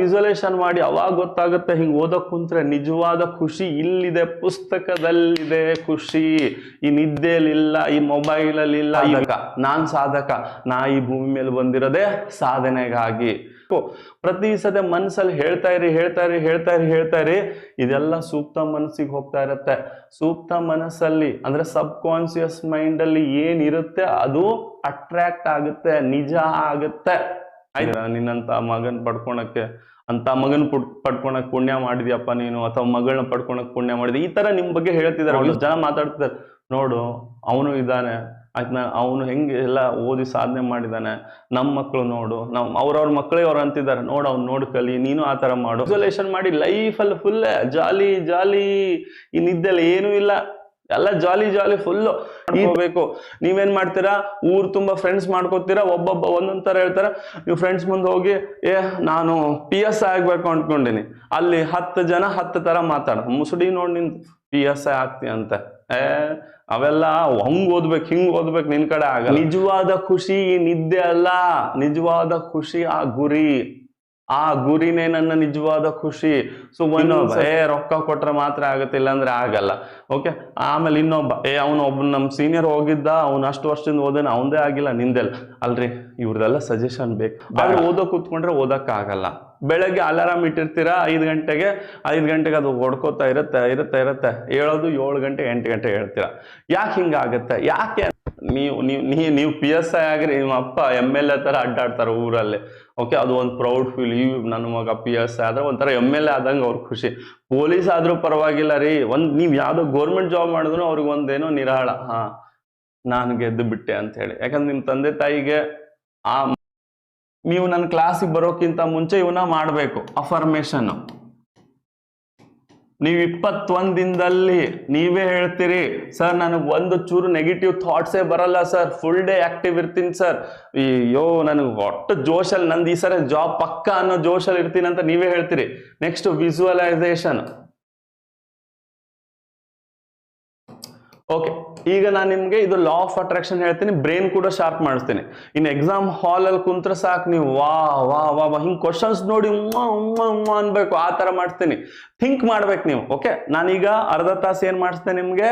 ವಿಸುವಲೇಷನ್ ಮಾಡಿ ಅವಾಗ ಗೊತ್ತಾಗುತ್ತೆ ಹಿಂಗೆ ಓದೋ ಕುಂತ್ರೆ ನಿಜವಾದ ಖುಷಿ ಇಲ್ಲಿದೆ ಪುಸ್ತಕದಲ್ಲಿದೆ ಖುಷಿ. ಈ ನಿದ್ದೆಯಲ್ಲಿಲ್ಲ ಈ ಮೊಬೈಲಲ್ಲಿಲ್ಲ ಈಗ ನಾನ್ ಸಾಧಕ. ನಾ ಈ ಭೂಮಿ ಮೇಲೆ ಬಂದಿರೋದೆ ಸಾಧನೆಗಾಗಿ. ಪ್ರತಿ ಸದೆ ಮನ್ಸಲ್ಲಿ ಹೇಳ್ತಾ ಇರಿ ಹೇಳ್ತಾ ಇರಿ ಹೇಳ್ತಾ ಇರಿ ಹೇಳ್ತಾ ಇರಿ. ಇದೆಲ್ಲ ಸೂಕ್ತ ಮನಸ್ಸಿಗೆ ಹೋಗ್ತಾ ಇರತ್ತೆ. ಸೂಕ್ತ ಮನಸ್ಸಲ್ಲಿ ಅಂದ್ರೆ ಸಬ್ ಕಾನ್ಸಿಯಸ್ ಮೈಂಡ್ ಅಲ್ಲಿ ಏನಿರುತ್ತೆ ಅದು ಅಟ್ರಾಕ್ಟ್ ಆಗುತ್ತೆ ನಿಜ ಆಗುತ್ತೆ. ಆಯ್ತಾ ನಿನ್ನಂತ ಮಗನ್ ಪಡ್ಕೊಳಕ್ಕೆ ಅಂತ ಮಗನ್ ಪುಡ್, ಪಡ್ಕೊಳಕ್ ಪುಣ್ಯ ಮಾಡಿದ್ಯಪ್ಪ ನೀನು, ಅಥವಾ ಮಗಳನ್ನ ಪಡ್ಕೊಳಕ್ ಪುಣ್ಯ ಮಾಡಿದ್ಯ? ಈ ತರ ನಿಮ್ ಬಗ್ಗೆ ಹೇಳ್ತಿದಾರೆ ಜನ ಮಾತಾಡ್ತಿದ್ದಾರೆ. ನೋಡು, ಅವನು ಇದ್ದಾನೆ ಆಯ್ತು ಅವನು ಹೆಂಗೆ ಎಲ್ಲ ಓದಿ ಸಾಧನೆ ಮಾಡಿದಾನೆ ನಮ್ಮ ಮಕ್ಕಳು ನೋಡು, ನಮ್ ಅವ್ರವ್ರ ಮಕ್ಕಳೇ ಅವ್ರು ಅಂತಿದ್ದಾರೆ. ನೋಡು, ಅವ್ನು ನೋಡು ಕಲಿ, ನೀನು ಆ ತರ ಮಾಡು. ಐಸೋಲೇಷನ್ ಮಾಡಿ ಲೈಫಲ್ಲಿ ಫುಲ್ ಜಾಲಿ ಜಾಲಿ, ಈ ಏನೂ ಇಲ್ಲ. ಎಲ್ಲ ಜಾಲಿ ಜಾಲಿ ಫುಲ್ಲು ಹೋಗ್ಬೇಕು ನೀವೇನ್ ಮಾಡ್ತೀರಾ? ಊರ್ ತುಂಬಾ ಫ್ರೆಂಡ್ಸ್ ಮಾಡ್ಕೋತೀರಾ? ಒಬ್ಬೊಬ್ಬ ಒಂದೊಂದ್ ತರ ಹೇಳ್ತಾರ. ನೀವು ಫ್ರೆಂಡ್ಸ್ ಮುಂದೆ ಹೋಗಿ, ಏ, ನಾನು ಪಿ ಎಸ್ ಐ ಆಗ್ಬೇಕು ಅನ್ಕೊಂಡಿನಿ. ಅಲ್ಲಿ ಹತ್ತು ಜನ ಹತ್ತು ತರ ಮಾತಾಡ. ಮುಸುಡಿ ನೋಡಿ ನಿನ್ ಪಿ ಎಸ್ ಐ ಆಗ್ತಿ ಅಂತ. ಏ, ಅವೆಲ್ಲ ಹಂಗ್ ಓದ್ಬೇಕು, ಹಿಂಗ್ ಓದ್ಬೇಕು, ನಿನ್ ಕಡೆ ಆಗ ನಿಜವಾದ ಖುಷಿ ಈ ನಿದ್ದೆ ಅಲ್ಲ. ನಿಜವಾದ ಖುಷಿ ಆ ಗುರಿ. ಆ ಗುರಿನೇ ನನ್ನ ನಿಜವಾದ ಖುಷಿ. ಸೊ ಇನ್ನೊಬ್ಬ ಏ ರೊಕ್ಕ ಕೊಟ್ರೆ ಮಾತ್ರ ಆಗತ್ತಿಲ್ಲ ಇಲ್ಲಾಂದ್ರೆ ಆಗಲ್ಲ. ಓಕೆ ಆಮೇಲೆ ಇನ್ನೊಬ್ಬ ಏ ಅವನು ಒಬ್ಬ ನಮ್ಮ ಸೀನಿಯರ್ ಹೋಗಿದ್ದ ಅವ್ನು ಅಷ್ಟು ವರ್ಷದಿಂದ ಓದನ ಅವಂದೇ ಆಗಿಲ್ಲ ನಿಂದೆಲ್ಲ. ಅಲ್ರಿ ಇವ್ರದೆಲ್ಲ ಸಜೆಷನ್ ಬೇಕು. ಆದ್ರೆ ಓದೋ ಕೂತ್ಕೊಂಡ್ರೆ ಓದಕ್ಕಾಗಲ್ಲ. ಆಗಲ್ಲ ಬೆಳಗ್ಗೆ ಅಲಾರಾಮ್ ಇಟ್ಟಿರ್ತೀರಾ ಐದು ಗಂಟೆಗೆ ಐದು ಗಂಟೆಗೆ ಅದು ಹೊಡ್ಕೋತಾ ಇರುತ್ತೆ ಇರುತ್ತೆ ಇರುತ್ತೆ. ಹೇಳೋದು ಏಳು ಗಂಟೆ ಎಂಟು ಗಂಟೆ ಹೇಳ್ತೀರಾ. ಯಾಕೆ ಹಿಂಗಾಗತ್ತೆ? ಯಾಕೆ ನೀವು ನೀವು ನೀವು ಪಿ ಎಸ್ ಐ ಆಗ್ರಿ, ನಿಮ್ಮ ಅಪ್ಪ ಎಂ ಎಲ್ ಎ ಥರ ಅಡ್ಡಾಡ್ತಾರೆ ಊರಲ್ಲಿ. ಓಕೆ ಅದು ಒಂದು ಪ್ರೌಡ್ ಫೀಲ್ ಈ ನನ್ನ ಮಗ ಪಿ ಎಸ್ ಐ ಆದರೆ ಒಂಥರ ಎಂ ಎಲ್ ಎ ಆದಂಗೆ ಅವ್ರ ಖುಷಿ. ಪೊಲೀಸ್ ಆದ್ರೂ ಪರವಾಗಿಲ್ಲ ರೀ, ಒಂದು ನೀವು ಯಾವುದೋ ಗೌರ್ಮೆಂಟ್ ಜಾಬ್ ಮಾಡಿದ್ರು ಅವ್ರಿಗೆ ಒಂದೇನೋ ನಿರಾಳ. ಹಾ, ನಾನು ಗೆದ್ದು ಬಿಟ್ಟೆ ಅಂತ ಹೇಳಿ. ಯಾಕಂದ್ರೆ ನಿಮ್ಮ ತಂದೆ ತಾಯಿಗೆ ಆ, ನೀವು ನನ್ನ ಕ್ಲಾಸಿಗೆ ಬರೋಕ್ಕಿಂತ ಮುಂಚೆ ಇವನ್ನ ಮಾಡಬೇಕು ಅಫರ್ಮೇಶನ್ ನೀವು ಇಪ್ಪತ್ತೊಂದಿಂದಲ್ಲಿ ನೀವೇ ಹೇಳ್ತೀರಿ, ಸರ್, ನನಗೆ ಒಂದು ಚೂರು ನೆಗೆಟಿವ್ ಥಾಟ್ಸೇ ಬರಲ್ಲ, ಸರ್. ಫುಲ್ ಡೇ ಆಕ್ಟಿವ್ ಇರ್ತೀನಿ, ಸರ್. ಅಯ್ಯೋ ನನಗೆ ಒಟ್ಟು ಜೋಶಲ್ಲಿ, ನಂದು ಈ ಸರ ಜಾಬ್ ಪಕ್ಕ ಅನ್ನೋ ಜೋಶಲ್ಲಿ ಇರ್ತೀನಿ ಅಂತ ನೀವೇ ಹೇಳ್ತೀರಿ. ನೆಕ್ಸ್ಟ್ ವಿಜುವಲೈಸೇಷನ್ ಓಕೆ ಈಗ ನಾನು ನಿಮಗೆ ಇದು ಲಾ ಆಫ್ ಅಟ್ರಾಕ್ಷನ್ ಹೇಳ್ತೀನಿ ಬ್ರೈನ್ ಕೂಡ ಶಾರ್ಪ್ ಮಾಡಿಸ್ತೀನಿ. ಇನ್ನು ಎಕ್ಸಾಮ್ ಹಾಲ್ ಅಲ್ಲಿ ಕುಂತ್ರೆ ಸಾಕು ನೀವು, ವಾ ವಾ ವಾ ವಾ, ಹಿಂಗೆ ಕ್ವಶನ್ಸ್ ನೋಡಿ ಉಮ್ಮ ಉಮ್ಮ ಉಮ್ಮ ಅನ್ಬೇಕು, ಆ ಥರ ಮಾಡ್ತೀನಿ ಥಿಂಕ್ ಮಾಡ್ಬೇಕು ನೀವು ಓಕೆ ನಾನೀಗ ಅರ್ಧ ತಾಸು ಏನು ಮಾಡಿಸ್ತೇನೆ ನಿಮ್ಗೆ?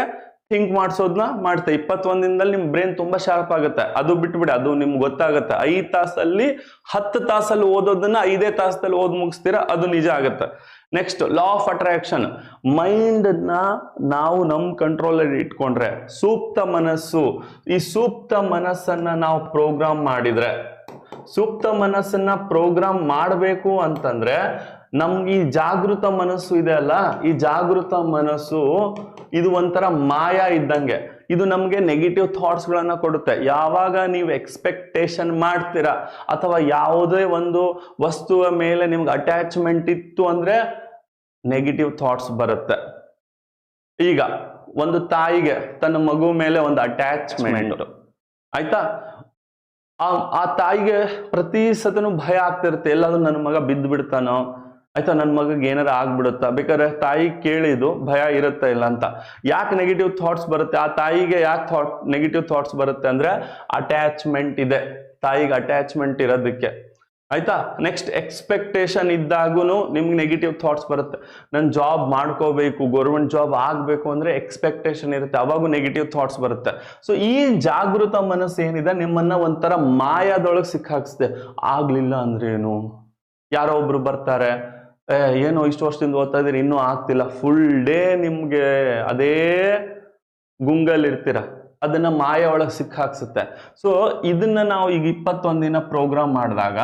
ಥಿಂಕ್ ಮಾಡಿಸೋದನ್ನ ಮಾಡ್ತೆ, ಇಪ್ಪತ್ತೊಂದು ದಿನದಲ್ಲಿ ನಿಮ್ಮ ಬ್ರೈನ್ ತುಂಬಾ ಶಾರ್ಪ್ ಆಗುತ್ತೆ. ಅದು ಬಿಟ್ಬಿಡಿ, ಅದು ನಿಮ್ಗೆ ಗೊತ್ತಾಗುತ್ತೆ. ಐದು ತಾಸಲ್ಲಿ ಹತ್ತು ತಾಸಲ್ಲಿ ಓದೋದನ್ನ ಐದೇ ತಾಸದಲ್ಲಿ ಓದ್ ಮುಗಿಸ್ತೀರಾ, ಅದು ನಿಜ ಆಗುತ್ತೆ. ನೆಕ್ಸ್ಟ್ ಲಾ ಆಫ್ ಅಟ್ರಾಕ್ಷನ್ ಮೈಂಡ್ನ ನಾವು ನಮ್ಮ ಕಂಟ್ರೋಲಲ್ಲಿ ಇಟ್ಕೊಂಡ್ರೆ ಸೂಕ್ತ ಮನಸ್ಸು, ಈ ಸೂಕ್ತ ಮನಸ್ಸನ್ನ ನಾವು ಪ್ರೋಗ್ರಾಮ್ ಮಾಡಿದ್ರೆ ಸೂಕ್ತ ಮನಸ್ಸನ್ನ ಪ್ರೋಗ್ರಾಮ್ ಮಾಡಬೇಕು ಅಂತಂದ್ರೆ ನಮ್ಗೆ ಈ ಜಾಗೃತ ಮನಸ್ಸು ಇದೆ ಅಲ್ಲ ಈ ಜಾಗೃತ ಮನಸ್ಸು ಇದು ಒಂಥರ ಮಾಯ ಇದ್ದಂಗೆ. ಇದು ನಮ್ಗೆ ನೆಗೆಟಿವ್ ಥಾಟ್ಸ್ ಗಳನ್ನ ಕೊಡುತ್ತೆ. ಯಾವಾಗ ನೀವು ಎಕ್ಸ್ಪೆಕ್ಟೇಷನ್ ಮಾಡ್ತೀರಾ ಅಥವಾ ಯಾವುದೇ ಒಂದು ವಸ್ತುವ ಮೇಲೆ ನಿಮ್ಗೆ ಅಟ್ಯಾಚ್ಮೆಂಟ್ ಇತ್ತು ಅಂದ್ರೆ ನೆಗೆಟಿವ್ ಥಾಟ್ಸ್ ಬರುತ್ತೆ. ಈಗ ಒಂದು ತಾಯಿಗೆ ತನ್ನ ಮಗು ಮೇಲೆ ಒಂದು ಅಟ್ಯಾಚ್ಮೆಂಟ್ ಆಯ್ತಾ? ಆ ಆ ತಾಯಿಗೆ ಪ್ರತಿ ಸತನು ಭಯ ಆಗ್ತಿರುತ್ತೆ. ಎಲ್ಲಾದ್ರೂ ನನ್ನ ಮಗ ಬಿದ್ದು ಬಿಡ್ತಾನೋ ಆಯ್ತಾ ನನ್ನ ಮಗಗೆ ಏನಾರ ಆಗ್ಬಿಡುತ್ತಾ? ಬೇಕಾದ್ರೆ ತಾಯಿ ಕೇಳಿದು ಭಯ ಇರುತ್ತಾ ಇಲ್ಲ ಅಂತ. ಯಾಕೆ ನೆಗೆಟಿವ್ ಥಾಟ್ಸ್ ಬರುತ್ತೆ? ಆ ತಾಯಿಗೆ ಯಾಕೆ ಥಾಟ್ ನೆಗೆಟಿವ್ ಥಾಟ್ಸ್ ಬರುತ್ತೆ ಅಂದ್ರೆ ಅಟ್ಯಾಚ್ಮೆಂಟ್ ಇದೆ. ತಾಯಿಗೆ ಅಟ್ಯಾಚ್ಮೆಂಟ್ ಇರೋದಕ್ಕೆ. ಆಯ್ತಾ? ನೆಕ್ಸ್ಟ್ ಎಕ್ಸ್ಪೆಕ್ಟೇಷನ್ ಇದ್ದಾಗೂ ನಿಮ್ಗೆ ನೆಗೆಟಿವ್ ಥಾಟ್ಸ್ ಬರುತ್ತೆ. ನಾನು ಜಾಬ್ ಮಾಡ್ಕೋಬೇಕು ಗೌರ್ಮೆಂಟ್ ಜಾಬ್ ಆಗಬೇಕು ಅಂದರೆ ಎಕ್ಸ್ಪೆಕ್ಟೇಷನ್ ಇರುತ್ತೆ. ಅವಾಗೂ ನೆಗೆಟಿವ್ ಥಾಟ್ಸ್ ಬರುತ್ತೆ. ಸೊ ಈ ಜಾಗೃತ ಮನಸ್ಸು ಏನಿದೆ, ನಿಮ್ಮನ್ನು ಒಂಥರ ಮಾಯಾದೊಳಗೆ ಸಿಕ್ಕಾಕ್ಸ್ದೆ. ಆಗಲಿಲ್ಲ ಅಂದ್ರೇನು? ಯಾರೋ ಒಬ್ರು ಬರ್ತಾರೆ ಏನೋ ಇಷ್ಟು ವರ್ಷದಿಂದ ಓದ್ತಾ ಇದ್ದೀರಿ, ಇನ್ನೂ ಆಗ್ತಿಲ್ಲ. ಫುಲ್ ಡೇ ನಿಮ್ಗೆ ಅದೇ ಗುಂಗಲ್ ಇರ್ತೀರ ಅದನ್ನ ಮಾಯ ಒಳಗೆ ಸಿಕ್ಕಾಕ್ಸುತ್ತೆ. ಸೊ ಇದನ್ನ ನಾವು ಈಗ ಇಪ್ಪತ್ತೊಂದಿನ ದಿನ ಪ್ರೋಗ್ರಾಮ್ ಮಾಡಿದಾಗ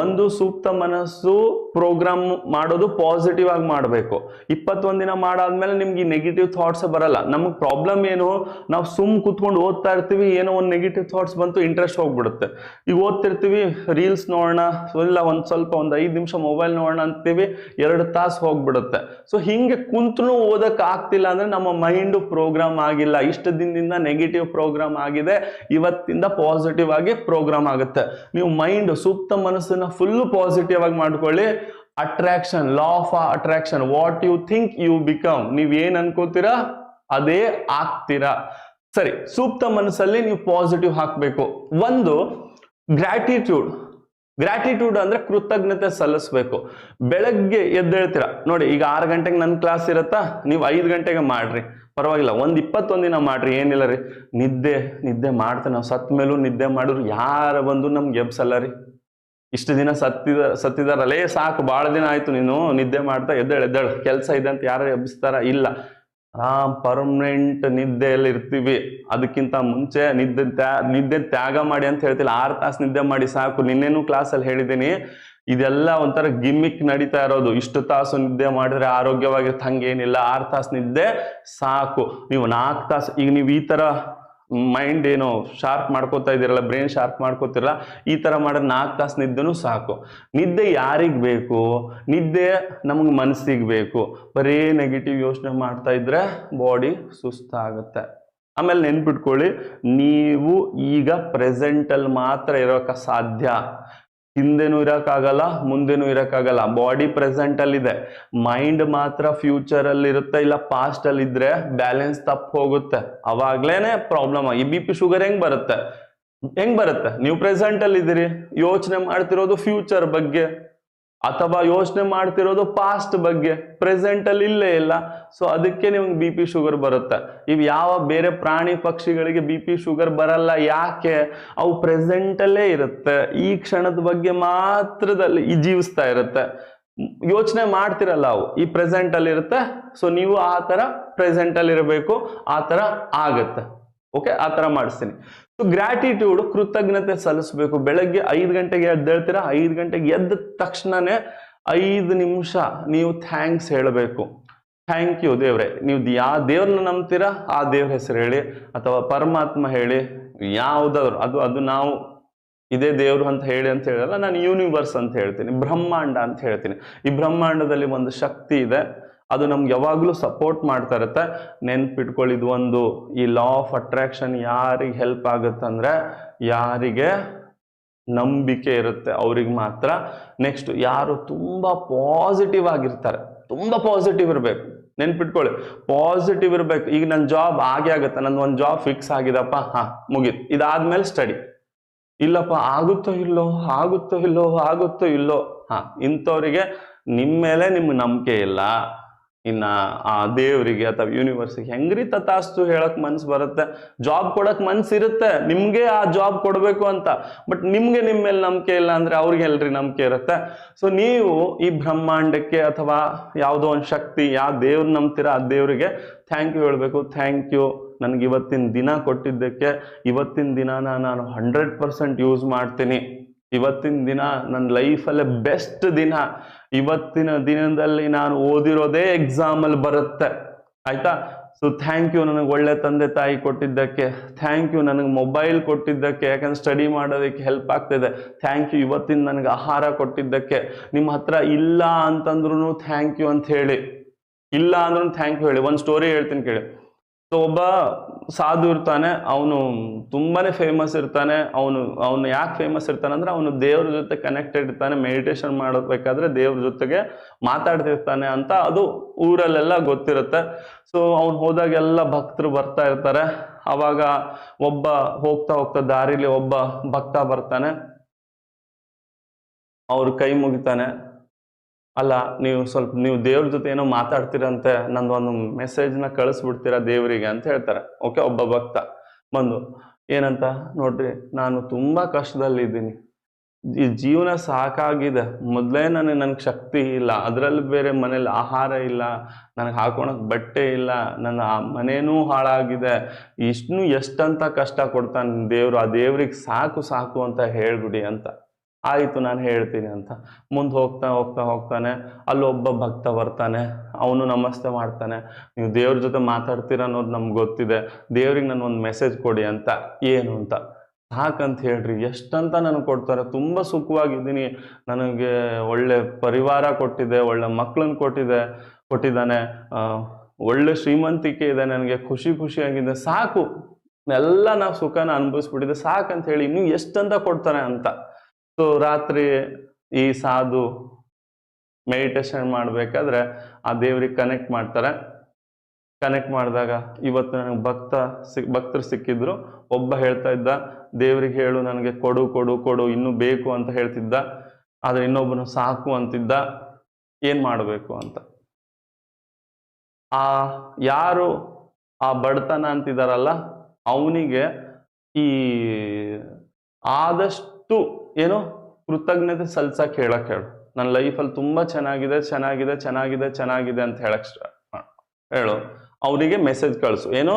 ಒಂದು ಸೂಕ್ತ ಮನಸ್ಸು ಪ್ರೋಗ್ರಾಮ್ ಮಾಡೋದು ಪಾಸಿಟಿವ್ ಆಗಿ ಮಾಡಬೇಕು. ಇಪ್ಪತ್ತೊಂದು ದಿನ ಮಾಡಾದ್ಮೇಲೆ ನಿಮ್ಗೆ ಈ ನೆಗೆಟಿವ್ ಥಾಟ್ಸ್ ಬರಲ್ಲ. ನಮಗೆ ಪ್ರಾಬ್ಲಮ್ ಏನು? ನಾವು ಸುಮ್ ಕುತ್ಕೊಂಡು ಓದ್ತಾ ಇರ್ತೀವಿ, ಏನೋ ಒಂದು ನೆಗೆಟಿವ್ ಥಾಟ್ಸ್ ಬಂತು ಇಂಟ್ರೆಸ್ಟ್ ಹೋಗ್ಬಿಡುತ್ತೆ. ಈಗ ಓದ್ತಿರ್ತೀವಿ ರೀಲ್ಸ್ ನೋಡೋಣ ಇಲ್ಲ ಒಂದು ಸ್ವಲ್ಪ ಒಂದು ಐದು ನಿಮಿಷ ಮೊಬೈಲ್ ನೋಡೋಣ ಅಂತೀವಿ, ಎರಡು ತಾಸು ಹೋಗ್ಬಿಡುತ್ತೆ. ಸೊ ಹಿಂಗೆ ಕುಂತೂ ಓದಕ್ಕೆ ಆಗ್ತಿಲ್ಲ ಅಂದ್ರೆ ನಮ್ಮ ಮೈಂಡ್ ಪ್ರೋಗ್ರಾಮ್ ಆಗಿಲ್ಲ. ಇಷ್ಟು ದಿನದಿಂದ ನೆಗೆಟಿವ್ ಪ್ರೋಗ್ರಾಮ್ ಆಗಿದೆ, ಇವತ್ತಿಂದ ಪಾಸಿಟಿವ್ ಆಗಿ ಪ್ರೋಗ್ರಾಮ್ ಆಗುತ್ತೆ. ನೀವು ಮೈಂಡ್ ಸೂಕ್ತ ಮನಸ್ಸನ್ನ ಫುಲ್ ಪಾಸಿಟಿವ್ ಆಗಿ ಮಾಡ್ಕೊಳ್ಳಿ. Attraction law of attraction what you think you become ನೀವ್ ಏನ್ ಅನ್ಕೋತೀರಾ? ಅದೇ ಆಗ್ತೀರಾ. ಸರಿ, ಸೂಕ್ತ ಮನಸ್ಸಲ್ಲಿ ನೀವು ಪಾಸಿಟಿವ್ ಹಾಕ್ಬೇಕು. ಒಂದು ಗ್ರಾಟಿಟ್ಯೂಡ್ ಗ್ರಾಟಿಟ್ಯೂಡ್ ಅಂದ್ರೆ ಕೃತಜ್ಞತೆ ಸಲ್ಲಿಸ್ಬೇಕು. ಬೆಳಗ್ಗೆ ಎದ್ದೇಳ್ತೀರಾ ನೋಡಿ, ಈಗ ಆರು ಗಂಟೆಗೆ ನನ್ನ ಕ್ಲಾಸ್ ಇರತ್ತಾ? ನೀವು ಐದು ಗಂಟೆಗೆ ಮಾಡ್ರಿ. ಪರವಾಗಿಲ್ಲ, ಒಂದ್ ಇಪ್ಪತ್ತೊಂದ್ ದಿನ ಮಾಡ್ರಿ, ಏನಿಲ್ಲ ರೀ. ನಿದ್ದೆ ನಿದ್ದೆ ಮಾಡ್ತೇನೆ. ನಾವು ಸತ್ ಮೇಲೂ ನಿದ್ದೆ ಮಾಡಿದ್ರು, ಯಾರ ಬಂದು ನಮ್ಗೆ ಎಬ್ಸಲ್ಲ ರೀ? ಇಷ್ಟು ದಿನ ಸತ್ತಿದ, ಸತ್ತಿದಾರಲ್ಲೇ ಸಾಕು ಭಾಳ ದಿನ ಆಯ್ತು ನೀನು ನಿದ್ದೆ ಮಾಡ್ತಾ ಎದ್ದೇಳು ಎದ್ದೇಳು. ಕೆಲಸ ಇದೆ ಅಂತ ಯಾರು ಎಬ್ಬಿಸ್ತಾರ? ಇಲ್ಲ. ಆರಾಮ್ ಪರ್ಮನೆಂಟ್ ನಿದ್ದೆಯಲ್ಲಿ ಇರ್ತೀವಿ. ಅದಕ್ಕಿಂತ ಮುಂಚೆ ನಿದ್ದೆ ತ್ಯಾ, ನಿದ್ದೆ ತ್ಯಾಗ ಮಾಡಿ ಅಂತ ಹೇಳ್ತಿಲ್ಲ. ಆರು ತಾಸು ನಿದ್ದೆ ಮಾಡಿ ಸಾಕು. ನಿನ್ನೇನು ಕ್ಲಾಸಲ್ಲಿ ಹೇಳಿದ್ದೀನಿ, ಇದೆಲ್ಲ ಒಂಥರ ಗಿಮ್ಮಿಕ್ ನಡೀತಾ ಇರೋದು. ಇಷ್ಟು ತಾಸು ನಿದ್ದೆ ಮಾಡಿದ್ರೆ ಆರೋಗ್ಯವಾಗಿರ್ತ ಹಂಗೇನಿಲ್ಲ. ಆರು ತಾಸು ನಿದ್ದೆ ಸಾಕು. ನೀವು ನಾಲ್ಕು ತಾಸು, ಈಗ ನೀವು ಈ ತರ ಮೈಂಡ್ ಏನು ಶಾರ್ಪ್ ಮಾಡ್ಕೋತಾ ಇದ್ದೀರಲ್ಲ ಬ್ರೈನ್ ಶಾರ್ಪ್ ಮಾಡ್ಕೋತಿರಲ್ಲ, ಈ ತರ ಮಾಡಿದ್ರೆ ನಾಲ್ಕು ತಾಸು ನಿದ್ದೆನೂ ಸಾಕು. ನಿದ್ದೆ ಯಾರಿಗೆ ಬೇಕು? ನಿದ್ದೆ ನಮಗೆ ಮನಸ್ಸಿಗೆ ಬೇಕು. ಬರೀ ನೆಗೆಟಿವ್ ಯೋಚನೆ ಮಾಡ್ತಾ ಇದ್ರೆ ಬಾಡಿ ಸುಸ್ತಾಗುತ್ತೆ. ಆಮೇಲೆ ನೆನ್ಪಿಟ್ಕೊಳ್ಳಿ, ನೀವು ಈಗ ಪ್ರೆಸೆಂಟಲ್ಲಿ ಮಾತ್ರ ಇರೋಕ ಸಾಧ್ಯ. ಹಿಂದೆನೂ ಇರೋಕ್ಕಾಗಲ್ಲ, ಮುಂದೆನೂ ಇರೋಕ್ಕಾಗಲ್ಲ. ಬಾಡಿ ಪ್ರೆಸೆಂಟಲ್ಲಿದೆ ಮೈಂಡ್ ಮಾತ್ರ ಫ್ಯೂಚರಲ್ಲಿ ಇರುತ್ತೆ, ಇಲ್ಲ ಪಾಸ್ಟ್ ಅಲ್ಲಿ ಇದ್ರೆ ಬ್ಯಾಲೆನ್ಸ್ ತಪ್ಪು ಹೋಗುತ್ತೆ. ಅವಾಗ್ಲೇನೆ ಪ್ರಾಬ್ಲಮ್ ಈ ಬಿ ಪಿ ಶುಗರ್ ಹೆಂಗ್ ಬರುತ್ತೆ? ಹೆಂಗ್ ಬರುತ್ತೆ? ನೀವು ಪ್ರೆಸೆಂಟಲ್ಲಿ ಇದ್ದೀರಿ ಯೋಚನೆ ಮಾಡ್ತಿರೋದು ಫ್ಯೂಚರ್ ಬಗ್ಗೆ. ಅಥವಾ ಯೋಚನೆ ಮಾಡ್ತಿರೋದು ಪಾಸ್ಟ್ ಬಗ್ಗೆ ಪ್ರೆಸೆಂಟ್ ಅಲ್ಲಿ ಇಲ್ಲೇ ಇಲ್ಲ. ಸೊ ಅದಕ್ಕೆ ನಿಮ್ಗೆ ಬಿ ಪಿ ಶುಗರ್ ಬರುತ್ತೆ. ಇವು ಯಾವ ಬೇರೆ ಪ್ರಾಣಿ ಪಕ್ಷಿಗಳಿಗೆ ಬಿ ಪಿ ಶುಗರ್ ಬರಲ್ಲ, ಯಾಕೆ? ಅವು ಪ್ರೆಸೆಂಟ್ ಅಲ್ಲೇ ಇರುತ್ತೆ. ಈ ಕ್ಷಣದ ಬಗ್ಗೆ ಮಾತ್ರದಲ್ಲಿ ಈ ಜೀವಿಸ್ತಾ ಇರುತ್ತೆ. ಯೋಚನೆ ಮಾಡ್ತಿರಲ್ಲ ಅವು. ಈ ಪ್ರೆಸೆಂಟ್ ಅಲ್ಲಿ ಇರುತ್ತೆ. ಸೊ ನೀವು ಆ ತರ ಪ್ರೆಸೆಂಟ್ ಅಲ್ಲಿ ಇರಬೇಕು. ಆ ತರ ಆಗತ್ತೆ. ಓಕೆ ಆ ತರ ಮಾಡಿಸ್ತೀನಿ. ಸೊ ಗ್ರಾಟಿಟ್ಯೂಡ್ ಕೃತಜ್ಞತೆ ಸಲ್ಲಿಸ್ಬೇಕು. ಬೆಳಗ್ಗೆ ಐದು ಗಂಟೆಗೆ ಎದ್ದೇಳ್ತೀರಾ? ಐದು ಗಂಟೆಗೆ ಎದ್ದ ತಕ್ಷಣನೇ ಐದು ನಿಮಿಷ ನೀವು ಥ್ಯಾಂಕ್ಸ್ ಹೇಳಬೇಕು. ಥ್ಯಾಂಕ್ ಯು ದೇವ್ರೆ. ನೀವು ಯಾವ ದೇವ್ರನ್ನ ನಂಬ್ತೀರಾ? ಆ ದೇವ್ರ ಹೆಸರು ಹೇಳಿ. ಅಥವಾ ಪರಮಾತ್ಮ ಹೇಳಿ. ಯಾವುದಾದ್ರು ಅದು ಅದು ನಾವು ಇದೇ ದೇವ್ರು ಅಂತ ಹೇಳಿ ಅಂತ ಹೇಳಲ್ಲ. ನಾನು ಯೂನಿವರ್ಸ್ ಅಂತ ಹೇಳ್ತೀನಿ. ಬ್ರಹ್ಮಾಂಡ ಅಂತ ಹೇಳ್ತೀನಿ. ಈ ಬ್ರಹ್ಮಾಂಡದಲ್ಲಿ ಒಂದು ಶಕ್ತಿ ಇದೆ. ಅದು ನಮ್ಗೆ ಯಾವಾಗಲೂ ಸಪೋರ್ಟ್ ಮಾಡ್ತಾ ಇರುತ್ತೆ. ನೆನ್ಪಿಟ್ಕೊಳ್ಳಿ ಇದು ಒಂದು ಈ ಲಾ ಆಫ್ ಅಟ್ರಾಕ್ಷನ್ ಯಾರಿಗೆ ಹೆಲ್ಪ್ ಆಗುತ್ತಂದ್ರೆ ಯಾರಿಗೆ ನಂಬಿಕೆ ಇರುತ್ತೆ ಅವ್ರಿಗೆ ಮಾತ್ರ. ನೆಕ್ಸ್ಟ್ ಯಾರು ತುಂಬ ಪಾಸಿಟಿವ್ ಆಗಿರ್ತಾರೆ. ತುಂಬ ಪಾಸಿಟಿವ್ ಇರಬೇಕು. ನೆನ್ಪಿಟ್ಕೊಳ್ಳಿ. ಪಾಸಿಟಿವ್ ಇರಬೇಕು. ಈಗ ನನ್ನ ಜಾಬ್ ಆಗೇ ಆಗುತ್ತೆ. ನನ್ನ ಒಂದು ಜಾಬ್ ಫಿಕ್ಸ್ ಆಗಿದಪ್ಪ ಹಾ, ಮುಗೀತು. ಇದಾದ್ಮೇಲೆ ಸ್ಟಡಿ ಇಲ್ಲಪ್ಪ, ಆಗುತ್ತೋ ಇಲ್ಲೋ? ಆಗುತ್ತೋ ಇಲ್ಲೋ? ಆಗುತ್ತೋ ಇಲ್ಲೋ? ಹಾ, ಇಂಥವ್ರಿಗೆ ನಿಮ್ಮ ಮೇಲೆ ನಿಮ್ಗೆ ನಂಬಿಕೆ ಇಲ್ಲ. ಇನ್ನ ಆ ದೇವರಿಗೆ ಅಥವಾ ಯೂನಿವರ್ಸಿಗೆ ಹೆಂಗ್ರಿ ತತಾಸ್ತು ಹೇಳಕ್ ಮನ್ಸು ಬರುತ್ತೆ? ಜಾಬ್ ಕೊಡಕ್ ಮನ್ಸಿರುತ್ತೆ ನಿಮ್ಗೆ ಆ ಜಾಬ್ ಕೊಡ್ಬೇಕು ಅಂತ. ಬಟ್ ನಿಮ್ಗೆ ನಿಮ್ಮ ಮೇಲೆ ನಂಬಿಕೆ ಇಲ್ಲ ಅಂದ್ರೆ ಅವ್ರಿಗೆ ಎಲ್ರಿ ನಂಬಿಕೆ ಇರುತ್ತೆ? ಸೊ ನೀವು ಈ ಬ್ರಹ್ಮಾಂಡಕ್ಕೆ ಅಥವಾ ಯಾವುದೋ ಒಂದು ಶಕ್ತಿ ಯಾವ ದೇವ್ರ ನಂಬ್ತೀರಾ ಆ ದೇವರಿಗೆ ಥ್ಯಾಂಕ್ ಯು ಹೇಳ್ಬೇಕು. ಥ್ಯಾಂಕ್ ಯು ನನಗೆ ಇವತ್ತಿನ ದಿನ ಕೊಟ್ಟಿದ್ದಕ್ಕೆ ಇವತ್ತಿನ ದಿನಾನ ನಾನು ಹಂಡ್ರೆಡ್ ಪರ್ಸೆಂಟ್ ಯೂಸ್ ಮಾಡ್ತೀನಿ. ಇವತ್ತಿನ ದಿನ ನನ್ನ ಲೈಫಲ್ಲೇ ಬೆಸ್ಟ್ ದಿನ. ಇವತ್ತಿನ ದಿನದಲ್ಲಿ ನಾನು ಓದಿರೋದೇ ಎಕ್ಸಾಮಲ್ಲಿ ಬರುತ್ತೆ. ಆಯ್ತಾ? ಸೊ ಥ್ಯಾಂಕ್ ಯು ನನಗೆ ಒಳ್ಳೆ ತಂದೆ ತಾಯಿ ಕೊಟ್ಟಿದ್ದಕ್ಕೆ. ಥ್ಯಾಂಕ್ ಯು ನನಗೆ ಮೊಬೈಲ್ ಕೊಟ್ಟಿದ್ದಕ್ಕೆ. ಯಾಕಂದ್ರೆ ಸ್ಟಡಿ ಮಾಡೋದಕ್ಕೆ ಹೆಲ್ಪ್ ಆಗ್ತಿದೆ. ಥ್ಯಾಂಕ್ ಯು ಇವತ್ತಿನ ನನಗೆ ಆಹಾರ ಕೊಟ್ಟಿದ್ದಕ್ಕೆ. ನಿಮ್ಮ ಹತ್ರ ಇಲ್ಲ ಅಂತಂದ್ರೂ ಥ್ಯಾಂಕ್ ಯು ಅಂತ ಹೇಳಿ. ಇಲ್ಲ ಅಂದ್ರೂ ಥ್ಯಾಂಕ್ ಯು ಹೇಳಿ. ಒಂದು ಸ್ಟೋರಿ ಹೇಳ್ತೀನಿ ಕೇಳಿ. ಸೊ ಒಬ್ಬ ಸಾಧು ಇರ್ತಾನೆ, ಅವನು ತುಂಬಾನೇ ಫೇಮಸ್ ಇರ್ತಾನೆ, ಅವನು ಅವನು ಯಾಕೆ ಫೇಮಸ್ ಇರ್ತಾನೆ ಅಂದ್ರೆ ಅವನು ದೇವ್ರ ಜೊತೆ ಕನೆಕ್ಟೆಡ್ ಇರ್ತಾನೆ ಮೆಡಿಟೇಷನ್ ಮಾಡಬೇಕಾದ್ರೆ ದೇವ್ರ ಜೊತೆಗೆ ಮಾತಾಡ್ತಿರ್ತಾನೆ ಅಂತ ಅದು ಊರಲ್ಲೆಲ್ಲ ಗೊತ್ತಿರುತ್ತೆ. ಸೊ ಅವ್ನು ಹೋದಾಗೆಲ್ಲ ಭಕ್ತರು ಬರ್ತಾ ಇರ್ತಾರೆ. ಅವಾಗ ಒಬ್ಬ ಹೋಗ್ತಾ ಹೋಗ್ತಾ ದಾರಿಲಿ ಒಬ್ಬ ಭಕ್ತ ಬರ್ತಾನೆ. ಅವ್ರ ಕೈ ಮುಗಿತಾನೆ. ಅಲ್ಲ, ನೀವು ಸ್ವಲ್ಪ, ನೀವು ದೇವ್ರ ಜೊತೆ ಏನೋ ಮಾತಾಡ್ತೀರಂತೆ ನಂದು ಒಂದು ಮೆಸೇಜ್ನ ಕಳಿಸ್ಬಿಡ್ತೀರಾ ದೇವರಿಗೆ ಅಂತ ಹೇಳ್ತಾರೆ. ಓಕೆ ಒಬ್ಬ ಭಕ್ತ ಬಂದು, ಏನಂತ? ನೋಡ್ರಿ, ನಾನು ತುಂಬಾ ಕಷ್ಟದಲ್ಲಿದ್ದೀನಿ. ಈ ಜೀವನ ಸಾಕಾಗಿದೆ. ಮೊದಲೇ ನನಗೆ ನನಗೆ ಶಕ್ತಿ ಇಲ್ಲ. ಅದರಲ್ಲಿ ಬೇರೆ ಮನೇಲಿ ಆಹಾರ ಇಲ್ಲ. ನನಗೆ ಹಾಕೊಳಕ್ಕೆ ಬಟ್ಟೆ ಇಲ್ಲ. ನನ್ನ ಆ ಮನೇನೂ ಹಾಳಾಗಿದೆ. ಇಷ್ಟು ಎಷ್ಟಂತ ಕಷ್ಟ ಕೊಡ್ತಾನೆ ದೇವರು. ಆ ದೇವ್ರಿಗೆ ಸಾಕು ಸಾಕು ಅಂತ ಹೇಳ್ಬಿಡಿ ಅಂತ. ಆಯಿತು, ನಾನು ಹೇಳ್ತೀನಿ ಅಂತ. ಮುಂದೆ ಹೋಗ್ತಾ ಹೋಗ್ತಾ ಹೋಗ್ತಾನೆ, ಅಲ್ಲೊಬ್ಬ ಭಕ್ತ ಬರ್ತಾನೆ, ಅವನು ನಮಸ್ತೆ ಮಾಡ್ತಾನೆ. ನೀವು ದೇವ್ರ ಜೊತೆ ಮಾತಾಡ್ತೀರ ಅನ್ನೋದು ನಮ್ಗೆ ಗೊತ್ತಿದೆ. ದೇವ್ರಿಗೆ ನಾನು ಒಂದು ಮೆಸೇಜ್ ಕೊಡಿ ಅಂತ. ಏನು ಅಂತ? ಸಾಕಂತ ಹೇಳ್ರಿ, ಎಷ್ಟಂತ ನನಗೆ ಕೊಡ್ತಾರೆ? ತುಂಬ ಸುಖವಾಗಿದ್ದೀನಿ. ನನಗೆ ಒಳ್ಳೆ ಪರಿವಾರ ಕೊಟ್ಟಿದೆ, ಒಳ್ಳೆ ಮಕ್ಕಳನ್ನ ಕೊಟ್ಟಿದೆ, ಕೊಟ್ಟಿದ್ದಾನೆ. ಒಳ್ಳೆ ಶ್ರೀಮಂತಿಕೆ ಇದೆ ನನಗೆ, ಖುಷಿ ಖುಷಿಯಾಗಿದೆ ಸಾಕು. ಎಲ್ಲ ನಾವು ಸುಖನ ಅನುಭವಿಸ್ಬಿಟ್ಟಿದೆ. ಸಾಕಂತ ಹೇಳಿ ನೀವು ಎಷ್ಟಂತ ಕೊಡ್ತಾರೆ ಅಂತ? ಸೊ ರಾತ್ರಿ ಈ ಸಾಧು ಮೆಡಿಟೇಷನ್ ಮಾಡಬೇಕಾದ್ರೆ ಆ ದೇವ್ರಿಗೆ ಕನೆಕ್ಟ್ ಮಾಡ್ತಾರೆ. ಕನೆಕ್ಟ್ ಮಾಡಿದಾಗ ಇವತ್ತು ನನಗೆ ಭಕ್ತ ಸಿಕ್, ಭಕ್ತರು ಸಿಕ್ಕಿದ್ರು. ಒಬ್ಬ ಹೇಳ್ತಾ ಇದ್ದ, ದೇವ್ರಿಗೆ ಹೇಳು, ನನಗೆ ಕೊಡು ಕೊಡು ಕೊಡು, ಇನ್ನೂ ಬೇಕು ಅಂತ ಹೇಳ್ತಿದ್ದ. ಆದ್ರೆ ಇನ್ನೊಬ್ಬನು ಸಾಕು ಅಂತಿದ್ದ. ಏನು ಮಾಡಬೇಕು ಅಂತ? ಆ ಯಾರು ಆ ಬಡತನ ಅಂತಿದಾರಲ್ಲ, ಅವನಿಗೆ ಈ ಆದಷ್ಟು ಏನು ಕೃತಜ್ಞತೆ ಸಲ್ಸಕ್ ಹೇಳಕ್ ಹೇಳು. ನನ್ನ ಲೈಫಲ್ಲಿ ತುಂಬಾ ಚೆನ್ನಾಗಿದೆ ಚೆನ್ನಾಗಿದೆ ಚೆನ್ನಾಗಿದೆ ಚೆನ್ನಾಗಿದೆ ಅಂತ ಹೇಳಕ್ ಹೇಳು. ಅವನಿಗೆ ಮೆಸೇಜ್ ಕಳಿಸು. ಏನು,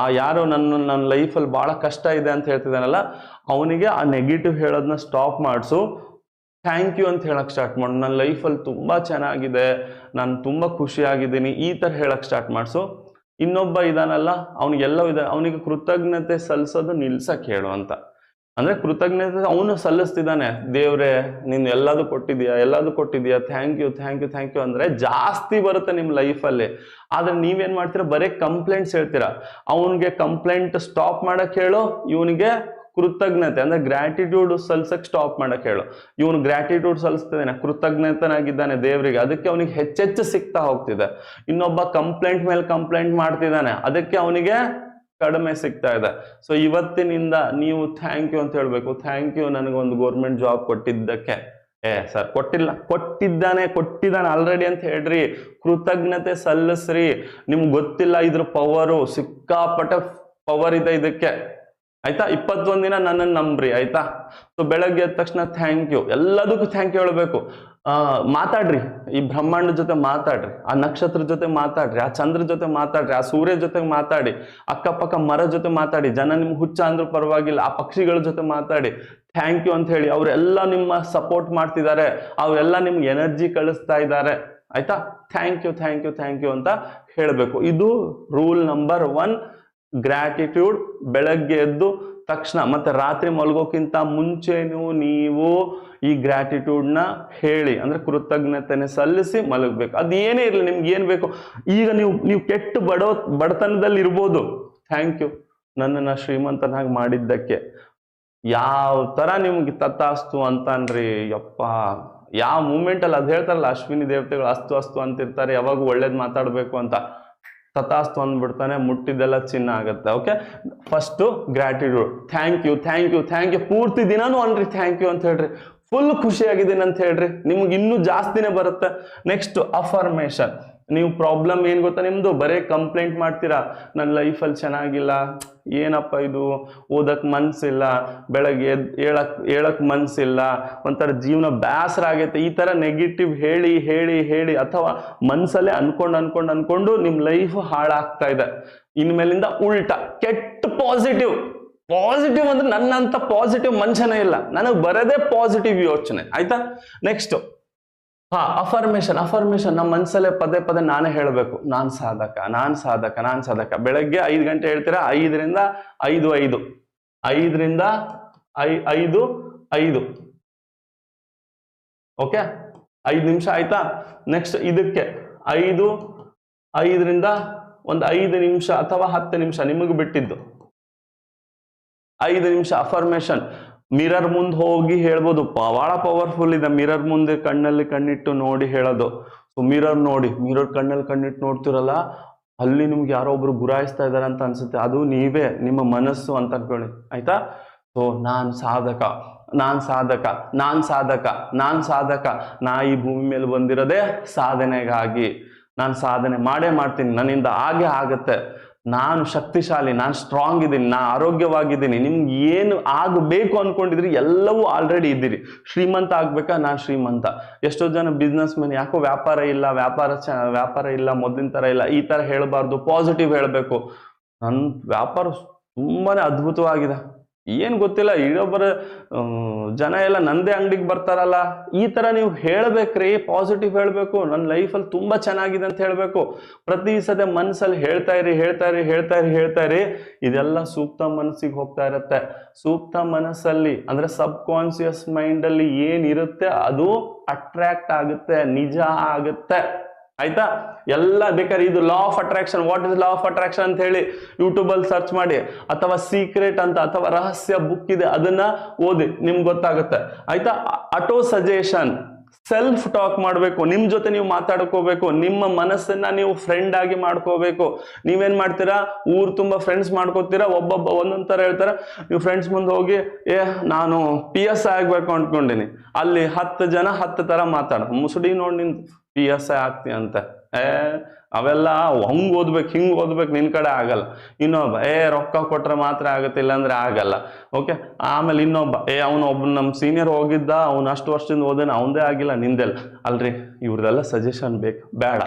ಆ ಯಾರು ನನ್ನ ನನ್ನ ಲೈಫಲ್ಲಿ ಭಾಳ ಕಷ್ಟ ಇದೆ ಅಂತ ಹೇಳ್ತಿದ್ದಾನಲ್ಲ, ಅವನಿಗೆ ಆ ನೆಗೆಟಿವ್ ಹೇಳೋದನ್ನ ಸ್ಟಾಪ್ ಮಾಡಿಸು. ಥ್ಯಾಂಕ್ ಯು ಅಂತ ಹೇಳಕ್ ಸ್ಟಾರ್ಟ್ ಮಾಡು. ನನ್ನ ಲೈಫಲ್ಲಿ ತುಂಬ ಚೆನ್ನಾಗಿದೆ, ನಾನು ತುಂಬ ಖುಷಿಯಾಗಿದ್ದೀನಿ, ಈ ಥರ ಹೇಳಕ್ ಸ್ಟಾರ್ಟ್ ಮಾಡಿಸು. ಇನ್ನೊಬ್ಬ ಇದಾನಲ್ಲ, ಅವನಿಗೆಲ್ಲವೂ ಇದೆ. ಅವನಿಗೆ ಕೃತಜ್ಞತೆ ಸಲ್ಲಿಸೋದು ನಿಲ್ಸಕ್ ಹೇಳು ಅಂತ. ಅಂದ್ರೆ ಕೃತಜ್ಞತೆ ಅವನು ಸಲ್ಲಿಸ್ತಿದ್ದಾನೆ, ದೇವ್ರೆ, ನೀನು ಎಲ್ಲದೂ ಕೊಟ್ಟಿದ್ಯಾ ಎಲ್ಲದೂ ಕೊಟ್ಟಿದ್ಯಾ thank you thank you thank you ಅಂದ್ರೆ ಜಾಸ್ತಿ ಬರುತ್ತೆ ನಿಮ್ಮ ಲೈಫಲ್ಲಿ ಆದ್ರೆ ನೀವೇನ್ ಮಾಡ್ತೀರಾ? ಬರೀ ಕಂಪ್ಲೇಂಟ್ಸ್ ಹೇಳ್ತೀರಾ? ಅವನಿಗೆ ಕಂಪ್ಲೇಂಟ್ ಸ್ಟಾಪ್ ಮಾಡಕ್ ಹೇಳು, ಇವನಿಗೆ ಕೃತಜ್ಞತೆ, ಅಂದ್ರೆ ಗ್ರಾಟಿಟ್ಯೂಡ್ ಸಲ್ಸಕ್ ಸ್ಟಾಪ್ ಮಾಡಕ್ ಹೇಳು. ಇವನು ಗ್ರಾಟಿಟ್ಯೂಡ್ ಸಲ್ಲಿಸ್ತಿದ್ದಾನೆ ಕೃತಜ್ಞತನಾಗಿದ್ದಾನೆ ದೇವರಿಗೆ, ಅದಕ್ಕೆ ಅವನಿಗೆ ಹೆಚ್ಚೆಚ್ಚು ಸಿಗ್ತಾ ಹೋಗ್ತಿದೆ. ಇನ್ನೊಬ್ಬ ಕಂಪ್ಲೇಂಟ್ ಮೇಲೆ ಕಂಪ್ಲೇಂಟ್ ಮಾಡ್ತಿದ್ದಾನೆ, ಅದಕ್ಕೆ ಅವನಿಗೆ ಕಡಿಮೆ ಸಿಗ್ತಾ ಇದೆ. ಸೊ ಇವತ್ತಿನಿಂದ ನೀವು ಥ್ಯಾಂಕ್ ಯು ಅಂತ ಹೇಳ್ಬೇಕು. ಥ್ಯಾಂಕ್ ಯು ನನಗೊಂದು ಗೌರ್ಮೆಂಟ್ ಜಾಬ್ ಕೊಟ್ಟಿದ್ದಕ್ಕೆ. ಏ, ಸರ್, ಕೊಟ್ಟಿಲ್ಲ. ಕೊಟ್ಟಿದ್ದಾನೆ ಕೊಟ್ಟಿದ್ದಾನೆ ಆಲ್ರೆಡಿ ಅಂತ ಹೇಳ್ರಿ. ಕೃತಜ್ಞತೆ ಸಲ್ಲಿಸ್ರಿ. ನಿಮ್ಗೆ ಗೊತ್ತಿಲ್ಲ ಇದ್ರ ಪವರು ಸಿಕ್ಕಾಪಟ್ಟೆ ಪವರ್ ಇದೆ ಇದಕ್ಕೆ. ಆಯ್ತಾ? ಇಪ್ಪತ್ತೊಂದಿನ ದಿನ ನನ್ನನ್ನು ನಂಬ್ರಿ, ಆಯ್ತಾ? ಸೊ ಬೆಳಗ್ಗೆ ಎದ್ದ ತಕ್ಷಣ ಥ್ಯಾಂಕ್ ಯು ಎಲ್ಲದಕ್ಕೂ ಥ್ಯಾಂಕ್ ಯು ಹೇಳ್ಬೇಕು. ಮಾತಾಡ್ರಿ. ಈ ಬ್ರಹ್ಮಾಂಡ ಜೊತೆ ಮಾತಾಡ್ರಿ, ಆ ನಕ್ಷತ್ರ ಜೊತೆ ಮಾತಾಡ್ರಿ, ಆ ಚಂದ್ರ ಜೊತೆ ಮಾತಾಡ್ರಿ, ಆ ಸೂರ್ಯ ಜೊತೆ ಮಾತಾಡಿ, ಅಕ್ಕಪಕ್ಕ ಮರ ಜೊತೆ ಮಾತಾಡಿ, ಜನ ನಿಮ್ಗೆ ಹುಚ್ಚ ಅಂದ್ರೂ ಪರವಾಗಿಲ್ಲ, ಆ ಪಕ್ಷಿಗಳ ಜೊತೆ ಮಾತಾಡಿ ಥ್ಯಾಂಕ್ ಯು ಅಂತ ಹೇಳಿ ಅವರೆಲ್ಲ ನಿಮ್ಮ ಸಪೋರ್ಟ್ ಮಾಡ್ತಿದ್ದಾರೆ, ಅವರೆಲ್ಲ ನಿಮ್ಗೆ ಎನರ್ಜಿ ಕಳಿಸ್ತಾ ಇದ್ದಾರೆ. ಆಯ್ತಾ? Thank you thank you thank you ಅಂತ ಹೇಳಬೇಕು. ಇದು ರೂಲ್ ನಂಬರ್ ಒನ್ ಗ್ರಾಟಿಟ್ಯೂಡ್ ಬೆಳಗ್ಗೆ ಎದ್ದು ತಕ್ಷಣ ಮತ್ತೆ ರಾತ್ರಿ ಮಲಗೋಕ್ಕಿಂತ ಮುಂಚೆನೂ ನೀವು ಈ ಗ್ರಾಟಿಟ್ಯೂಡ್ನ ಹೇಳಿ, ಅಂದ್ರೆ ಕೃತಜ್ಞತೆನೇ ಸಲ್ಲಿಸಿ ಮಲಗಬೇಕು. ಅದು ಏನೇ ಇರಲಿ, ನಿಮ್ಗೆ ಏನು ಬೇಕು? ಈಗ ನೀವು ನೀವು ಕೆಟ್ಟು ಬಡೋ ಬಡತನದಲ್ಲಿ ಇರ್ಬೋದು. ಥ್ಯಾಂಕ್ ಯು ನನ್ನನ್ನು ಶ್ರೀಮಂತನಾಗಿ ಮಾಡಿದ್ದಕ್ಕೆ. ಯಾವ ಥರ ನಿಮ್ಗೆ ತತ್ತಾಸ್ತು ಅಂತನ್ರಿ ಯಪ್ಪ. ಯಾವ ಮೂಮೆಂಟಲ್ಲಿ ಅದು ಹೇಳ್ತಾರಲ್ಲ, ಅಶ್ವಿನಿ ದೇವತೆಗಳು ಅಸ್ತು ಅಸ್ತು ಅಂತಿರ್ತಾರೆ ಯಾವಾಗ ಒಳ್ಳೇದು ಮಾತಾಡಬೇಕು ಅಂತ. ತಥಾಸ್ತು ಅಂದ್ಬಿಡ್ತಾನೆ ಮುಟ್ಟಿದ್ದೆಲ್ಲ ಚಿನ್ನ ಆಗುತ್ತೆ. Okay first gratitude thank you thank you thank you ಪೂರ್ತಿ ದಿನಾನು ಅನ್ರಿ ಥ್ಯಾಂಕ್ ಯು ಅಂತ ಹೇಳ್ರಿ. ಫುಲ್ ಖುಷಿಯಾಗಿದ್ದೀನಿ ಅಂತ ಹೇಳ್ರಿ. ನಿಮ್ಗೆ ಇನ್ನೂ ಜಾಸ್ತಿನೇ ಬರುತ್ತೆ. ನೆಕ್ಸ್ಟ್ ಅಫರ್ಮೇಷನ್ ನೀವು ಪ್ರಾಬ್ಲಮ್ ಏನು ಗೊತ್ತಾ? ನಿಮ್ಮದು ಬರೇ ಕಂಪ್ಲೇಂಟ್ ಮಾಡ್ತೀರಾ? ನನ್ನ ಲೈಫಲ್ಲಿ ಚೆನ್ನಾಗಿಲ್ಲ. ಏನಪ್ಪ ಇದು? ಓದಕ್ಕೆ ಮನಸ್ಸಿಲ್ಲ ಬೆಳಗ್ಗೆ ಎದ್ ಹೇಳಕ್ ಹೇಳಕ್ಕೆ ಮನಸ್ಸಿಲ್ಲ ಒಂಥರ ಜೀವನ ಬೇಸರ ಆಗೈತೆ. ಈ ಥರ ನೆಗೆಟಿವ್ ಹೇಳಿ ಹೇಳಿ ಹೇಳಿ ಅಥವಾ ಮನಸ್ಸಲ್ಲೇ ಅನ್ಕೊಂಡು ಅನ್ಕೊಂಡು ಅನ್ಕೊಂಡು ನಿಮ್ಮ ಲೈಫ್ ಹಾಳಾಗ್ತಾ ಇದೆ. ಇನ್ಮೇಲಿಂದ ಉಲ್ಟಾ. ಕೆಟ್ಟ ಪಾಸಿಟಿವ್ ಪಾಸಿಟಿವ್ ಅಂದ್ರೆ ನನ್ನಂತ ಪಾಸಿಟಿವ್ ಮನುಷ್ಯನೇ ಇಲ್ಲ. ನನಗೆ ಬರದೇ ಪಾಸಿಟಿವ್ ಯೋಚನೆ. ಆಯ್ತಾ? ನೆಕ್ಸ್ಟ್ ಹಾ ಅಫರ್ಮೇಶನ್ ಅಫರ್ಮೇಶನ್ ನಮ್ಮ ಮನಸ್ಸಲ್ಲೇ ಪದೇ ಪದೇ ನಾನೇ ಹೇಳಬೇಕು. ನಾನ್ ಸಾಧಕ ನಾನ್ ಸಾಧಕ ನಾನ್ ಸಾಧಕ. ಬೆಳಗ್ಗೆ ಐದು ಗಂಟೆ ಹೇಳ್ತೀರಾ? ಐದರಿಂದ ಐದು ಐದು. ಐದರಿಂದ ಐ, ಐದು ಐದು. ಓಕೆ ಐದು ನಿಮಿಷ ಆಯ್ತಾ? ನೆಕ್ಸ್ಟ್ ಇದಕ್ಕೆ. ಐದು, ಐದರಿಂದ ಒಂದು ಐದು ನಿಮಿಷ ಅಥವಾ ಹತ್ತು ನಿಮಿಷ, ನಿಮಗೆ ಬಿಟ್ಟಿದ್ದು. ಐದು ನಿಮಿಷ ಅಫರ್ಮೇಶನ್ ಮಿರರ್ ಮುಂದೆ ಹೋಗಿ ಹೇಳ್ಬೋದು. ಬಹಳ ಪವರ್ಫುಲ್ ಇದೆ. ಮಿರರ್ ಮುಂದೆ ಕಣ್ಣಲ್ಲಿ ಕಣ್ಣಿಟ್ಟು ನೋಡಿ ಹೇಳೋದು. ಸೊ ಮಿರರ್ ನೋಡಿ, ಮಿರರ್ ಕಣ್ಣಲ್ಲಿ ಕಣ್ಣಿಟ್ಟು ನೋಡ್ತಿರಲ್ಲ, ಅಲ್ಲಿ ನಿಮ್ಗೆ ಯಾರೋ ಒಬ್ರು ಗುರಾಯಿಸ್ತಾ ಇದಾರೆ ಅಂತ ಅನ್ಸುತ್ತೆ. ಅದು ನೀವೇ, ನಿಮ್ಮ ಮನಸ್ಸು ಅಂತ ಅನ್ಕೊಳ್ಳಿ. ಆಯ್ತಾ? ಸೊ ನಾನ್ ಸಾಧಕ ನಾನ್ ಸಾಧಕ ನಾನ್ ಸಾಧಕ ನಾನ್ ಸಾಧಕ. ನಾ ಈ ಭೂಮಿ ಮೇಲೆ ಬಂದಿರೋದೇ ಸಾಧನೆಗಾಗಿ. ನಾನು ಸಾಧನೆ ಮಾಡೇ ಮಾಡ್ತೀನಿ. ನನ್ನಿಂದ ಹಾಗೆ ಆಗತ್ತೆ. ನಾನು ಶಕ್ತಿಶಾಲಿ, ನಾನು ಸ್ಟ್ರಾಂಗ್ ಇದ್ದೀನಿ, ನಾನು ಆರೋಗ್ಯವಾಗಿದ್ದೀನಿ, ನಿಮ್ಗೆ ಏನು ಆಗಬೇಕು ಅಂದ್ಕೊಂಡಿದ್ರಿ ಎಲ್ಲವೂ ಆಲ್ರೆಡಿ ಇದ್ದೀರಿ. ಶ್ರೀಮಂತ ಆಗ್ಬೇಕಾ? ನಾನು ಶ್ರೀಮಂತ. ಎಷ್ಟೋ ಜನ ಬಿಸ್ನೆಸ್ ಮ್ಯಾನ್ ಯಾಕೋ ವ್ಯಾಪಾರ ಇಲ್ಲ, ವ್ಯಾಪಾರ ಚ, ವ್ಯಾಪಾರ ಇಲ್ಲ, ಮೊದಲಿನ ಥರ ಇಲ್ಲ, ಈ ಥರ ಹೇಳಬಾರ್ದು ಪಾಸಿಟಿವ್ ಹೇಳಬೇಕು. ನನ್ನ ವ್ಯಾಪಾರ ತುಂಬಾನೇ ಅದ್ಭುತವಾಗಿದೆ. ಏನು ಗೊತ್ತಿಲ್ಲ, ಇನ್ನೊಬ್ಬರ ಜನ ಎಲ್ಲ ನಂದೇ ಅಂಗಡಿಗೆ ಬರ್ತಾರಲ್ಲ, ಈ ಥರ ನೀವು ಹೇಳಬೇಕ್ರಿ ಪಾಸಿಟಿವ್ ಹೇಳಬೇಕು ನನ್ನ ಲೈಫಲ್ಲಿ ತುಂಬ ಚೆನ್ನಾಗಿದೆ ಅಂತ ಹೇಳಬೇಕು. ಪ್ರತಿ ಸದ ಮನಸ್ಸಲ್ಲಿ ಹೇಳ್ತಾ ಇರಿ ಹೇಳ್ತಾ ಇರಿ ಹೇಳ್ತಾ ಇರಿ ಹೇಳ್ತಾ ಇರಿ, ಇದೆಲ್ಲ ಸೂಕ್ತ ಮನಸ್ಸಿಗೆ ಹೋಗ್ತಾ ಇರುತ್ತೆ. ಸೂಕ್ತ ಮನಸ್ಸಲ್ಲಿ, ಅಂದರೆ ಸಬ್ ಕಾನ್ಸಿಯಸ್ ಮೈಂಡಲ್ಲಿ ಏನಿರುತ್ತೆ, ಅದು ಅಟ್ರ್ಯಾಕ್ಟ್ ಆಗುತ್ತೆ, ನಿಜ ಆಗುತ್ತೆ. ಆಯ್ತಾ? ಎಲ್ಲ ಬೇಕಾದ್ರೆ ಇದು law of attraction what is law of attraction ಅಂತ ಹೇಳಿ ಯೂಟ್ಯೂಬಲ್ಲಿ ಸರ್ಚ್ ಮಾಡಿ. ಅಥವಾ ಸೀಕ್ರೆಟ್ ಅಂತ, ಅಥವಾ ರಹಸ್ಯ ಬುಕ್ ಇದೆ, ಅದನ್ನ ಓದಿ, ನಿಮ್ಗೆ ಗೊತ್ತಾಗುತ್ತೆ. ಆಯ್ತಾ? ಆಟೋ ಸಜೆಷನ್ ಸೆಲ್ಫ್ ಟಾಕ್ ಮಾಡಬೇಕು, ನಿಮ್ ಜೊತೆ ನೀವು ಮಾತಾಡ್ಕೋಬೇಕು ನಿಮ್ಮ ಮನಸ್ಸನ್ನ ನೀವು ಫ್ರೆಂಡ್ ಆಗಿ ಮಾಡ್ಕೋಬೇಕು. ನೀವೇನ್ ಮಾಡ್ತೀರಾ? ಊರ್ ತುಂಬಾ ಫ್ರೆಂಡ್ಸ್ ಮಾಡ್ಕೋತೀರಾ? ಒಬ್ಬೊಬ್ಬ ಒಂದೊಂದ್ ತರ ಹೇಳ್ತಾರ. ನೀವು ಫ್ರೆಂಡ್ಸ್ ಮುಂದೆ ಹೋಗಿ, ಏ, ನಾನು ಪಿ ಎಸ್ ಐ ಆಗ್ಬೇಕು ಅನ್ಕೊಂಡಿನಿ. ಅಲ್ಲಿ ಹತ್ತು ಜನ ಹತ್ತು ತರ ಮಾತಾಡ. ಮುಸುಡಿ ನೋಡಿ ನಿನ್ ಪಿ ಎಸ್ ಐ ಆಗ್ತಿ ಅಂತ. ಏ ಅವೆಲ್ಲ ಹಂಗ್ ಓದ್ಬೇಕು, ಹಿಂಗ್ ಓದ್ಬೇಕು, ನಿನ್ ಕಡೆ ಆಗಲ್ಲ. ಇನ್ನೊಬ್ಬ, ಏ, ರೊಕ್ಕ ಕೊಟ್ರೆ ಮಾತ್ರ ಆಗತ್ತೆ, ಇಲ್ಲಾಂದ್ರೆ ಆಗಲ್ಲ. ಓಕೆ ಆಮೇಲೆ ಇನ್ನೊಬ್ಬ, ಏ, ಅವನು ಒಬ್ಬ ನಮ್ಮ ಸೀನಿಯರ್ ಹೋಗಿದ್ದ, ಅವ್ನು ಅಷ್ಟು ವರ್ಷದಿಂದ ಓದೇನ ಅವಂದೇ ಆಗಿಲ್ಲ, ನಿಂದೆಲ್ಲ. ಅಲ್ರಿ, ಇವ್ರದೆಲ್ಲ ಸಜೆಷನ್ ಬೇಕು, ಬೇಡ.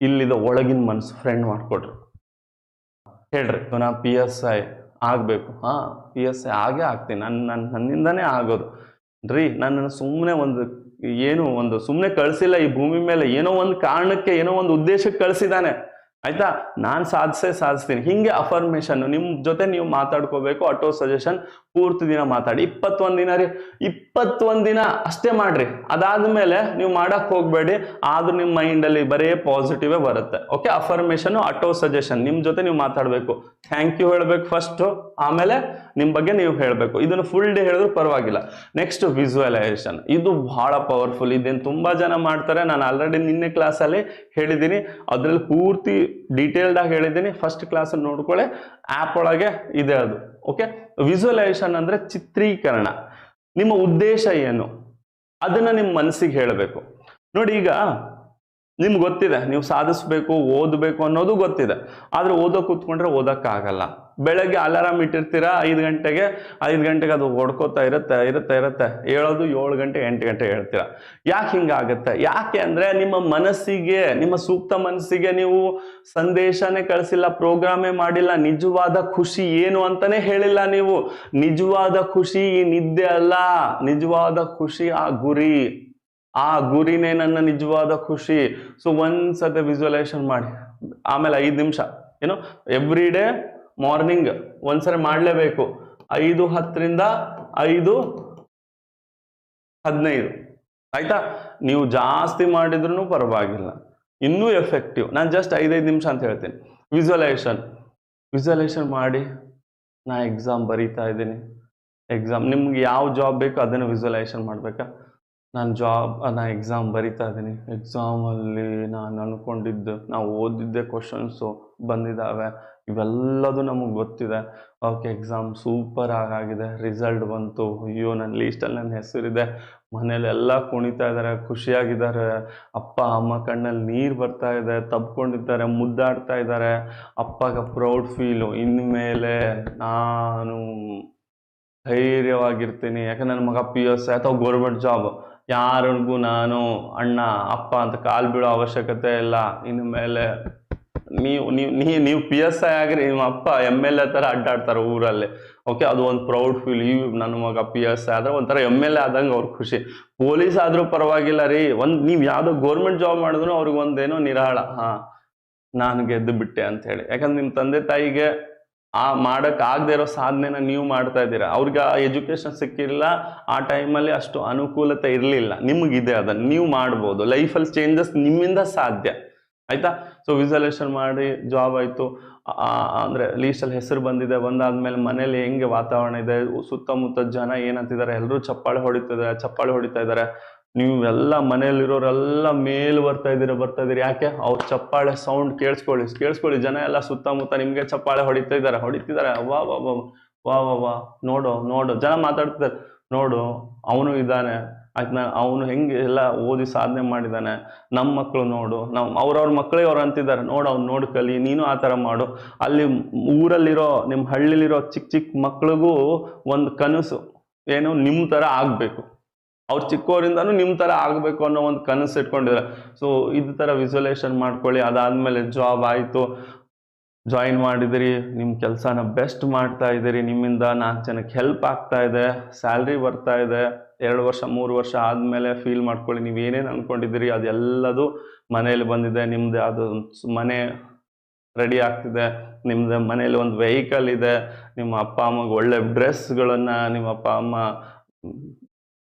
ಇಲ್ಲಿದ ಒಳಗಿನ ಮನ್ಸು ಫ್ರೆಂಡ್ ಮಾಡಿಕೊಡ್ರಿ ಹೇಳ್ರಿ ನಾ ಪಿ ಎಸ್ ಐ ಆಗಬೇಕು. ಹಾ ಪಿ ಎಸ್ ಐ ಆಗೇ ಆಗ್ತೀನಿ. ನನ್ನ ನನ್ನ ನನ್ನಿಂದನೇ ಆಗೋದು. ರೀ, ನನ್ನನ್ನು ಸುಮ್ಮನೆ ಒಂದು ಏನು ಒಂದು ಸುಮ್ಮನೆ ಕಳಿಸಿಲ್ಲ ಈ ಭೂಮಿ ಮೇಲೆ ಏನೋ ಒಂದು ಕಾರಣಕ್ಕೆ ಏನೋ ಒಂದು ಉದ್ದೇಶಕ್ಕೆ ಕಳಿಸಿದಾನೆ ಆಯ್ತಾ? ನಾನು ಸಾಧಿಸೇ ಸಾಧಿಸ್ತೀನಿ. ಹಿಂಗೆ ಅಫರ್ಮೇಷನ್ ನಿಮ್ಮ ಜೊತೆ ನೀವು ಮಾತಾಡ್ಕೋಬೇಕು ಆಟೋ ಸಜೆಷನ್ ಪೂರ್ತಿ ದಿನ ಮಾತಾಡಿ. ಇಪ್ಪತ್ತೊಂದು ದಿನ ರೀ. ಇಪ್ಪತ್ತೊಂದು ದಿನ ಅಷ್ಟೇ ಮಾಡ್ರಿ. ಅದಾದ್ಮೇಲೆ ನೀವು ಮಾಡಕ್ ಹೋಗ್ಬೇಡಿ. ಆದ್ರೂ ನಿಮ್ಮ ಮೈಂಡಲ್ಲಿ ಬರೇ ಪಾಸಿಟಿವ್ ಬರುತ್ತೆ. ಓಕೆ ಅಫರ್ಮೇಷನ್ ಆಟೋ ಸಜೆಷನ್ ನಿಮ್ಮ ಜೊತೆ ನೀವು ಮಾತಾಡಬೇಕು. ಥ್ಯಾಂಕ್ ಯು ಹೇಳ್ಬೇಕು ಫಸ್ಟ್ ಆಮೇಲೆ ನಿಮ್ಮ ಬಗ್ಗೆ ನೀವು ಹೇಳಬೇಕು. ಇದನ್ನು ಫುಲ್ ಡೇ ಹೇಳಿದ್ರು ಪರವಾಗಿಲ್ಲ. ನೆಕ್ಸ್ಟ್ ವಿಜುವಲೈಸೇಷನ್ ಇದು ಬಹಳ ಪವರ್ಫುಲ್ ಇದೇನು ತುಂಬಾ ಜನ ಮಾಡ್ತಾರೆ. ನಾನು ಆಲ್ರೆಡಿ ನಿನ್ನೆ ಕ್ಲಾಸಲ್ಲಿ ಹೇಳಿದ್ದೀನಿ. ಅದರಲ್ಲಿ ಪೂರ್ತಿ ಡೀಟೇಲ್ಡ್ ಆಗಿ ಹೇಳಿದ್ದೀನಿ. ಫಸ್ಟ್ ಕ್ಲಾಸ್ ನೋಡ್ಕೊಳ್ಳಿ. ಆ್ಯಪ್ ಒಳಗೆ ಇದೆ ಅದು. ಓಕೆ ವಿಜುವಲೈಸೇಷನ್ ಅಂದ್ರೆ ಚಿತ್ರೀಕರಣ. ನಿಮ್ಮ ಉದ್ದೇಶ ಏನು? ಅದನ್ನ ನಿಮ್ಮ ಮನಸ್ಸಿಗೆ ಹೇಳಬೇಕು. ನೋಡಿ ಈಗ, ನಿಮ್ಗೆ ಗೊತ್ತಿದೆ. ನೀವು ಸಾಧಿಸ್ಬೇಕು, ಓದಬೇಕು ಅನ್ನೋದು ಗೊತ್ತಿದೆ. ಆದ್ರೆ ಓದೋ ಕೂತ್ಕೊಂಡ್ರೆ ಓದಕ್ಕಾಗಲ್ಲ. ಬೆಳಗ್ಗೆ ಅಲಾರಾಮ್ ಇಟ್ಟಿರ್ತೀರಾ? ಐದು ಗಂಟೆಗೆ? ಐದು ಗಂಟೆಗೆ ಅದು ಹೊಡ್ಕೋತಾ ಇರುತ್ತೆ ಇರುತ್ತೆ ಇರುತ್ತೆ. ಹೇಳೋದು ಏಳು ಗಂಟೆ, ಎಂಟು ಗಂಟೆ ಹೇಳ್ತೀರಾ? ಯಾಕೆ ಹಿಂಗಾಗುತ್ತೆ? ಯಾಕೆ ಅಂದ್ರೆ ನಿಮ್ಮ ಮನಸ್ಸಿಗೆ, ನಿಮ್ಮ ಸೂಕ್ತ ಮನಸ್ಸಿಗೆ ನೀವು ಸಂದೇಶನೇ ಕಳಿಸಿಲ್ಲ, ಪ್ರೋಗ್ರಾಮೇ ಮಾಡಿಲ್ಲ, ನಿಜವಾದ ಖುಷಿ ಏನು ಅಂತಾನೆ ಹೇಳಿಲ್ಲ ನೀವು. ನಿಜವಾದ ಖುಷಿ ಈ ನಿದ್ದೆ ಅಲ್ಲ. ನಿಜವಾದ ಖುಷಿ ಆ ಗುರಿ. ಆ ಗುರಿನೇ ನನ್ನ ನಿಜವಾದ ಖುಷಿ. ಸೊ ಒಂದ್ಸತಿ ವಿಜುವಲೈಸೇಷನ್ ಮಾಡಿ. ಆಮೇಲೆ ಐದು ನಿಮಿಷ. ಏನು? ಎವ್ರಿ ಡೇ ಮಾರ್ನಿಂಗ್ ಒಂದ್ಸರಿ ಮಾಡಲೇಬೇಕು. ಐದು ಹತ್ತರಿಂದ ಐದು ಹದಿನೈದು. ಆಯ್ತಾ? ನೀವು ಜಾಸ್ತಿ ಮಾಡಿದ್ರು ಪರವಾಗಿಲ್ಲ. ಇನ್ನೂ ಎಫೆಕ್ಟಿವ್ ನಾನು ಜಸ್ಟ್ ಐದೈದು ನಿಮಿಷ ಅಂತ ಹೇಳ್ತೀನಿ. ವಿಜುವಲೈಸೇಷನ್ ವಿಜುವಲೈಸೇಷನ್ ಮಾಡಿ. ನಾ ಎಕ್ಸಾಮ್ ಬರೀತಾ ಇದ್ದೀನಿ. ಎಕ್ಸಾಮ್ ನಿಮ್ಗೆ ಯಾವ ಜಾಬ್ ಬೇಕು ಅದನ್ನು ವಿಜುವಲೈಸೇಷನ್ ಮಾಡಬೇಕಾ? ನಾನು ಜಾಬ್ ನಾ ಎಕ್ಸಾಮ್ ಬರಿತಾ ಇದ್ದೀನಿ. ಎಕ್ಸಾಮಲ್ಲಿ ನಾನು ಅನ್ಕೊಂಡಿದ್ದು, ನಾವು ಓದಿದ್ದೆ ಕ್ವಶನ್ಸು ಬಂದಿದ್ದಾವೆ ಇವೆಲ್ಲದು ನಮಗೆ ಗೊತ್ತಿದೆ. ಓಕೆ ಎಕ್ಸಾಮ್ ಸೂಪರ್ ಆಗಿದೆ ರಿಸಲ್ಟ್ ಬಂತು. ಅಯ್ಯೋ ನನ್ನ ಲೀಸ್ಟಲ್ಲಿ ನನ್ನ ಹೆಸರಿದೆ. ಮನೇಲೆಲ್ಲ ಕುಣಿತಾ ಇದ್ದಾರೆ ಖುಷಿಯಾಗಿದ್ದಾರೆ. ಅಪ್ಪ, ಅಮ್ಮ ಕಣ್ಣಲ್ಲಿ ನೀರು ಬರ್ತಾ ಇದೆ, ತಬ್ಕೊಂಡಿದ್ದಾರೆ, ಮುದ್ದಾಡ್ತಾ ಇದ್ದಾರೆ ಅಪ್ಪಗೆ ಪ್ರೌಡ್ ಫೀಲು ಇನ್ಮೇಲೆ ನಾನು ಧೈರ್ಯವಾಗಿರ್ತೀನಿ. ಯಾಕಂದ್ರೆ ನನ್ನ ಮಗ ಪಿ ಎಸ್ ಅಥವಾ ಗೌರ್ಮೆಂಟ್ ಜಾಬ್ ಯಾರಿಗೂ ನಾನು ಅಣ್ಣ, ಅಪ್ಪ ಅಂತ ಕಾಲು ಬೀಳೋ ಅವಶ್ಯಕತೆ ಇಲ್ಲ. ಇನ್ನು ಮೇಲೆ ನೀವು ನೀವು, ನೀ, ನೀವು ಪಿ ಎಸ್ ಐ ಆಗಿರಿ, ನಿಮ್ಮ ಅಪ್ಪ ಎಂ ಎಲ್ ಎ ಥರ ಅಡ್ಡಾಡ್ತಾರೆ ಊರಲ್ಲಿ. ಓಕೆ ಅದು ಒಂದು ಪ್ರೌಡ್ ಫೀಲ್ ಈ ನನ್ನ ಮಗ ಪಿ ಎಸ್ ಐ ಆದರೆ ಒಂಥರ ಎಂ ಎಲ್ ಎ ಆದಂಗೆ ಅವ್ರಿಗೆ ಖುಷಿ. ಪೊಲೀಸ್ ಆದರೂ ಪರವಾಗಿಲ್ಲ ರೀ. ಒಂದು, ನೀವು ಯಾವುದೋ ಗೌರ್ಮೆಂಟ್ ಜಾಬ್ ಮಾಡಿದ್ರು ಅವ್ರಿಗೆ ಒಂದೇನೋ ನಿರಾಳ. ಹಾಂ, ನಾನು ಗೆದ್ದು ಬಿಟ್ಟೆ ಅಂತ ಹೇಳಿ. ಯಾಕಂದ್ರೆ ನಿಮ್ಮ ತಂದೆ ತಾಯಿಗೆ ಆ ಮಾಡಕ್ ಆಗದೆ ಇರೋ ಸಾಧನೆನ ನೀವು ಮಾಡ್ತಾ ಇದ್ದೀರಾ. ಅವ್ರಿಗೆ ಆ ಎಜುಕೇಶನ್ ಸಿಕ್ಕಿಲ್ಲ. ಆ ಟೈಮಲ್ಲಿ ಅಷ್ಟು ಅನುಕೂಲತೆ ಇರಲಿಲ್ಲ. ನಿಮಗಿದೆ ಅದನ್ನು. ನೀವು ಮಾಡ್ಬೋದು. ಲೈಫಲ್ಲಿ ಚೇಂಜಸ್ ನಿಮ್ಮಿಂದ ಸಾಧ್ಯ. ಆಯ್ತಾ? ಸೊ ವಿಸಲೇಷನ್ ಮಾಡಿ ಜಾಬ್ ಆಯಿತು. ಅಂದರೆ ಲೀಸ್ಟಲ್ಲಿ ಹೆಸರು ಬಂದಿದೆ, ಬಂದಾದ್ಮೇಲೆ ಮನೇಲಿ ಹೆಂಗೆ ವಾತಾವರಣ ಇದೆ, ಸುತ್ತಮುತ್ತ ಜನ ಏನಂತಿದ್ದಾರೆ ಎಲ್ಲರೂ ಚಪ್ಪಾಳೆ ಹೊಡಿತಿದ್ದಾರೆ ಚಪ್ಪಾಳೆ ಹೊಡಿತಾ ಇದ್ದಾರೆ. ನೀವು ಎಲ್ಲ ಮನೆಯಲ್ಲಿರೋರೆಲ್ಲ ಮೇಲ್ ಬರ್ತಾ ಇದ್ದೀರಿ ಬರ್ತಾ ಇದ್ದೀರಿ. ಯಾಕೆ? ಅವ್ರ ಚಪ್ಪಾಳೆ ಸೌಂಡ್ ಕೇಳಿಸ್ಕೊಳ್ಳಿ ಕೇಳಿಸ್ಕೊಳ್ಳಿ. ಜನ ಎಲ್ಲ ಸುತ್ತಮುತ್ತ ನಿಮಗೆ ಚಪ್ಪಾಳೆ ಹೊಡಿತಾ ಇದ್ದಾರೆ. ಹೊಡಿತಿದ್ದಾರೆ. ವಾ ವಾ ವಾ ವಾ ವಾ ವಾ. ನೋಡು ನೋಡು. ಜನ ಮಾತಾಡ್ತಿದ್ದಾರೆ. ನೋಡು, ಅವನು ಇದ್ದಾನೆ. ಆಯ್ತು ಅವನು ಹೆಂಗೆ ಎಲ್ಲ ಓದಿ ಸಾಧನೆ ಮಾಡಿದ್ದಾನೆ ನಮ್ಮ ಮಕ್ಕಳು ನೋಡು ನಮ್ಮ ಅವ್ರವ್ರ ಮಕ್ಕಳಿಗೆ ಅವ್ರು ಅಂತಿದ್ದಾರೆ ನೋಡು ಅವ್ನು ನೋಡಿ ಕಲಿ, ನೀನು ಆ ಥರ ಮಾಡು. ಅಲ್ಲಿ ಊರಲ್ಲಿರೋ ನಿಮ್ಮ ಹಳ್ಳಿಲಿರೋ ಚಿಕ್ಕ ಚಿಕ್ಕ ಮಕ್ಳಿಗೂ ಒಂದು ಕನಸು, ಏನು ನಿಮ್ಮ ಥರ ಆಗಬೇಕು. ಅವ್ರು ಚಿಕ್ಕವರಿಂದನೂ ನಿಮ್ಮ ಥರ ಆಗಬೇಕು ಅನ್ನೋ ಒಂದು ಕನಸು ಇಟ್ಕೊಂಡಿದ್ದಾರೆ ಸೊ ಇದು ಥರ ವಿಜುವಲೈಸೇಷನ್ ಮಾಡ್ಕೊಳ್ಳಿ. ಅದಾದಮೇಲೆ ಜಾಬ್ ಆಯಿತು. ಜಾಯಿನ್ ಮಾಡಿದಿರಿ. ನಿಮ್ಮ ಕೆಲಸನ ಬೆಸ್ಟ್ ಮಾಡ್ತಾ ಇದ್ದೀರಿ ನಿಮ್ಮಿಂದ ನಾಲ್ಕು ಜನಕ್ಕೆ ಹೆಲ್ಪ್ ಆಗ್ತಾ ಇದೆ. ಸ್ಯಾಲ್ರಿ ಬರ್ತಾ ಇದೆ. ಎರಡು ವರ್ಷ, ಮೂರು ವರ್ಷ ಆದಮೇಲೆ ಫೀಲ್ ಮಾಡ್ಕೊಳ್ಳಿ. ನೀವು ಏನೇನು ಅಂದ್ಕೊಂಡಿದ್ದೀರಿ ಅದೆಲ್ಲದು ಮನೇಲಿ ಬಂದಿದೆ. ನಿಮ್ಮದು ಅದು ಮನೆ ರೆಡಿ ಆಗ್ತಿದೆ. ನಿಮ್ಮದು ಮನೇಲಿ ಒಂದು ವೆಹಿಕಲ್ ಇದೆ. ನಿಮ್ಮ ಅಪ್ಪ, ಅಮ್ಮಗೆ ಒಳ್ಳೆ ಡ್ರೆಸ್ಗಳನ್ನು ನಿಮ್ಮ ಅಪ್ಪ, ಅಮ್ಮ,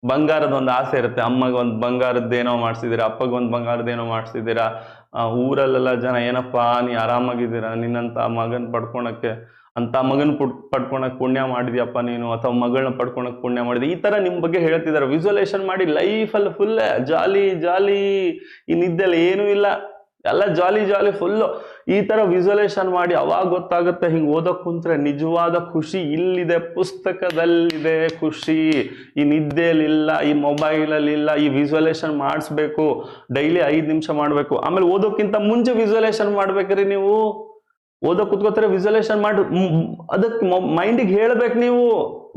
ಬಂಗಾರದ ಒಂದು ಆಸೆ ಇರುತ್ತೆ. ಅಮ್ಮಗೆ ಒಂದು ಬಂಗಾರದ್ದೇನೋ ಮಾಡಿಸಿದ್ದೀರಾ, ಅಪ್ಪಗೆ ಒಂದು ಬಂಗಾರದ್ದೇನೋ ಮಾಡಿಸಿದ್ದೀರಾ. ಊರಲ್ಲೆಲ್ಲ ಜನ, ಏನಪ್ಪ, ನೀ ಆರಾಮಾಗಿದ್ದೀರಾ? ನಿನ್ನಂಥ ಮಗನ ಪಡ್ಕೊಳಕ್ಕೆ ಅಂತ ಮಗನ ಪುಟ್ ಪಡ್ಕೊಳಕ್ ಪುಣ್ಯ ಮಾಡಿದ್ಯಪ್ಪ ನೀನು, ಅಥವಾ ಮಗಳನ್ನ ಪಡ್ಕೊಳಕ್ ಪುಣ್ಯ ಮಾಡಿದ್ಯ? ಈ ತರ ನಿಮ್ ಬಗ್ಗೆ ಹೇಳ್ತಿದ್ದಾರೆ ವಿಜುವಲೇಷನ್ ಮಾಡಿ ಲೈಫಲ್ಲಿ ಫುಲ್ ಜಾಲಿ ಜಾಲಿ ಈ ನಿದ್ದೆಲ್ಲ ಏನೂ ಇಲ್ಲ. ಎಲ್ಲ ಜಾಲಿ ಜಾಲಿ ಫುಲ್ಲು ಈ ತರ ವಿಜುವಲೇಷನ್ ಮಾಡಿ ಅವಾಗ ಗೊತ್ತಾಗುತ್ತೆ, ಹಿಂಗ್ ಓದಕ್ ಕುಂತ್ರೆ ನಿಜವಾದ ಖುಷಿ ಇಲ್ಲಿದೆ, ಪುಸ್ತಕದಲ್ಲಿದೆ ಖುಷಿ. ಈ ನಿದ್ದೆಯಲ್ಲಿಲ್ಲ ಈ ಮೊಬೈಲಲ್ಲಿ ಇಲ್ಲ, ಈ ವಿಜುವಲೇಷನ್ ಮಾಡಿಸ್ಬೇಕು. ಡೈಲಿ ಐದು ನಿಮಿಷ ಮಾಡಬೇಕು. ಆಮೇಲೆ ಓದೋಕ್ಕಿಂತ ಮುಂಚೆ ವಿಜುವಲೇಷನ್ ಮಾಡ್ಬೇಕ್ರಿ ನೀವು. ಓದೋಕ್ ಕುತ್ಕೋತಾರೆ ವಿಜುವಲೇಷನ್ ಮಾಡಿ ಅದಕ್ಕೆ ಮೈಂಡಿಗೆ ಹೇಳ್ಬೇಕು ನೀವು,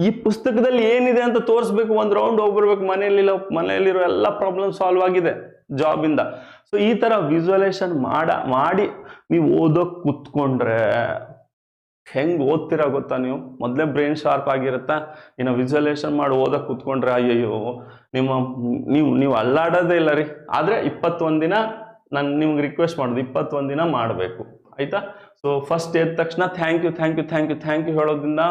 ಈ ಪುಸ್ತಕದಲ್ಲಿ ಏನಿದೆ ಅಂತ ತೋರಿಸ್ಬೇಕು, ಒಂದು ರೌಂಡ್ ಹೋಗ್ಬರ್ಬೇಕು ಮನೆಯಲ್ಲಿ ಮನೆಯಲ್ಲಿರೋ ಎಲ್ಲ ಪ್ರಾಬ್ಲಮ್ ಸಾಲ್ವ್ ಆಗಿದೆ ಜಾಬ್ ಇಂದ. ಸೊ ಈ ತರ ವಿಜುವಲೇಷನ್ ಮಾಡ, ಮಾಡಿ, ನೀವು ಓದೋಕ್ ಕುತ್ಕೊಂಡ್ರೆ, ಹೆಂಗ್ ಓದ್ತೀರಾ ಗೊತ್ತಾ ನೀವು? ಮೊದಲೇ ಬ್ರೈನ್ ಶಾರ್ಪ್ ಆಗಿರುತ್ತಾ. ಇನ್ನು ವಿಜುವಲೇಷನ್ ಮಾಡಿ ಓದಕ್ ಕುತ್ಕೊಂಡ್ರೆ, ಅಯ್ಯಯ್ಯೋ, ನಿಮ್ಮ, ನೀವು ನೀವು ಅಲ್ಲಾಡೋದೇ ಇಲ್ಲ ರೀ. ಆದ್ರೆ ಇಪ್ಪತ್ತೊಂದು ದಿನ ನಾನು ನಿಮ್ಗೆ ರಿಕ್ವೆಸ್ಟ್ ಮಾಡೋದು, ಇಪ್ಪತ್ತೊಂದು ದಿನ ಮಾಡಬೇಕು. ಆಯ್ತಾ? ಸೊ ಫಸ್ಟ್ ಎದ್ದ ತಕ್ಷಣ thank you thank you thank you thank you ಹೇಳೋದ್ರಿಂದ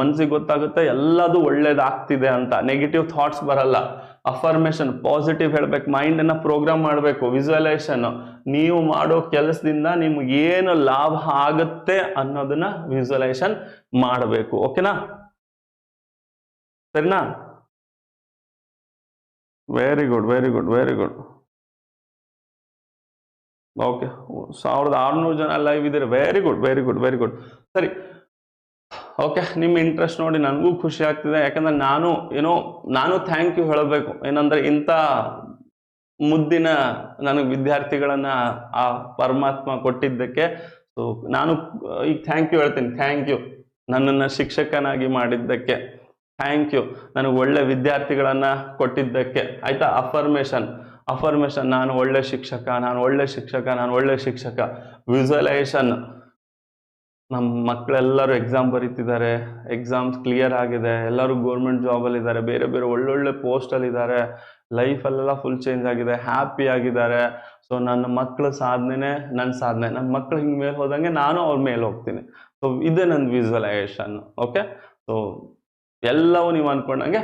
ಮನಸ್ಸಿಗೆ ಗೊತ್ತಾಗುತ್ತೆ ಎಲ್ಲದೂ ಒಳ್ಳೇದಾಗ್ತಿದೆ ಅಂತ. ನೆಗೆಟಿವ್ ಥಾಟ್ಸ್ ಬರಲ್ಲ. ಅಫರ್ಮೇಷನ್ ಪಾಸಿಟಿವ್ ಹೇಳ್ಬೇಕು. ಮೈಂಡನ್ನು ಪ್ರೋಗ್ರಾಮ್ ಮಾಡಬೇಕು. ವಿಜುವಲೈಸೇಷನ್ ನೀವು ಮಾಡೋ ಕೆಲಸದಿಂದ ನಿಮ್ಗೆ ಏನು ಲಾಭ ಆಗುತ್ತೆ ಅನ್ನೋದನ್ನ ವಿಜುವಲೈಸೇಷನ್ ಮಾಡಬೇಕು. ಓಕೆನಾ ಸರಿನಾ? Very good very good very good okay ಸಾವಿರದ ಆರುನೂರು ಜನ ಲೈವ್ ಇದ್ದೀರಿ. Very good very good very good ಸರಿ. ಓಕೆ ನಿಮ್ಮ ಇಂಟ್ರೆಸ್ಟ್ ನೋಡಿ ನನಗೂ ಖುಷಿ ಆಗ್ತಿದೆ. ಯಾಕಂದ್ರೆ ನಾನು ಏನೋ ನಾನು ಥ್ಯಾಂಕ್ ಯು ಹೇಳಬೇಕು. ಏನಂದ್ರೆ ಇಂಥ ಮುದ್ದಿನ ನನಗೆ ವಿದ್ಯಾರ್ಥಿಗಳನ್ನು ಆ ಪರಮಾತ್ಮ ಕೊಟ್ಟಿದ್ದಕ್ಕೆ. ಸೊ ನಾನು, ಈಗ ಥ್ಯಾಂಕ್ ಯು ಹೇಳ್ತೀನಿ. ಥ್ಯಾಂಕ್ ಯು ನನ್ನನ್ನು ಶಿಕ್ಷಕನಾಗಿ ಮಾಡಿದ್ದಕ್ಕೆ. ಥ್ಯಾಂಕ್ ಯು ನನಗೆ ಒಳ್ಳೆ ವಿದ್ಯಾರ್ಥಿಗಳನ್ನು ಕೊಟ್ಟಿದ್ದಕ್ಕೆ. ಆಯಿತಾ? ಅಫರ್ಮೇಷನ್ ಅಫರ್ಮೇಷನ್ ನಾನು ಒಳ್ಳೆ ಶಿಕ್ಷಕ, ನಾನು ಒಳ್ಳೆ ಶಿಕ್ಷಕ, ನಾನು ಒಳ್ಳೆ ಶಿಕ್ಷಕ. ವಿಜುವಲೈಸೇಷನ್ ನಮ್ಮ ಮಕ್ಕಳೆಲ್ಲರೂ ಎಕ್ಸಾಮ್ ಬರೀತಿದ್ದಾರೆ ಎಕ್ಸಾಮ್ಸ್ ಕ್ಲಿಯರ್ ಆಗಿದೆ, ಎಲ್ಲರೂ ಗೌರ್ಮೆಂಟ್ ಜಾಬಲ್ಲಿದ್ದಾರೆ ಬೇರೆ ಬೇರೆ ಒಳ್ಳೊಳ್ಳೆ ಪೋಸ್ಟಲ್ಲಿದ್ದಾರೆ ಲೈಫಲ್ಲೆಲ್ಲ ಫುಲ್ ಚೇಂಜ್ ಆಗಿದೆ ಹ್ಯಾಪಿ ಆಗಿದ್ದಾರೆ. ಸೊ ನನ್ನ ಮಕ್ಕಳ ಸಾಧನೆ ನನ್ನ ಸಾಧನೆ. ನನ್ನ ಮಕ್ಕಳು ಹಿಂಗೆ ಮೇಲೆ ಹೋದಂಗೆ ನಾನು ಅವ್ರ ಮೇಲೆ ಹೋಗ್ತೀನಿ. ಸೊ ಇದೇ ನನ್ನ ವಿಜುವಲೈಸೇಷನ್ ಓಕೆ ಸೊ ಎಲ್ಲವೂ ನೀವು ಅನ್ಕೊಂಡಂಗೆ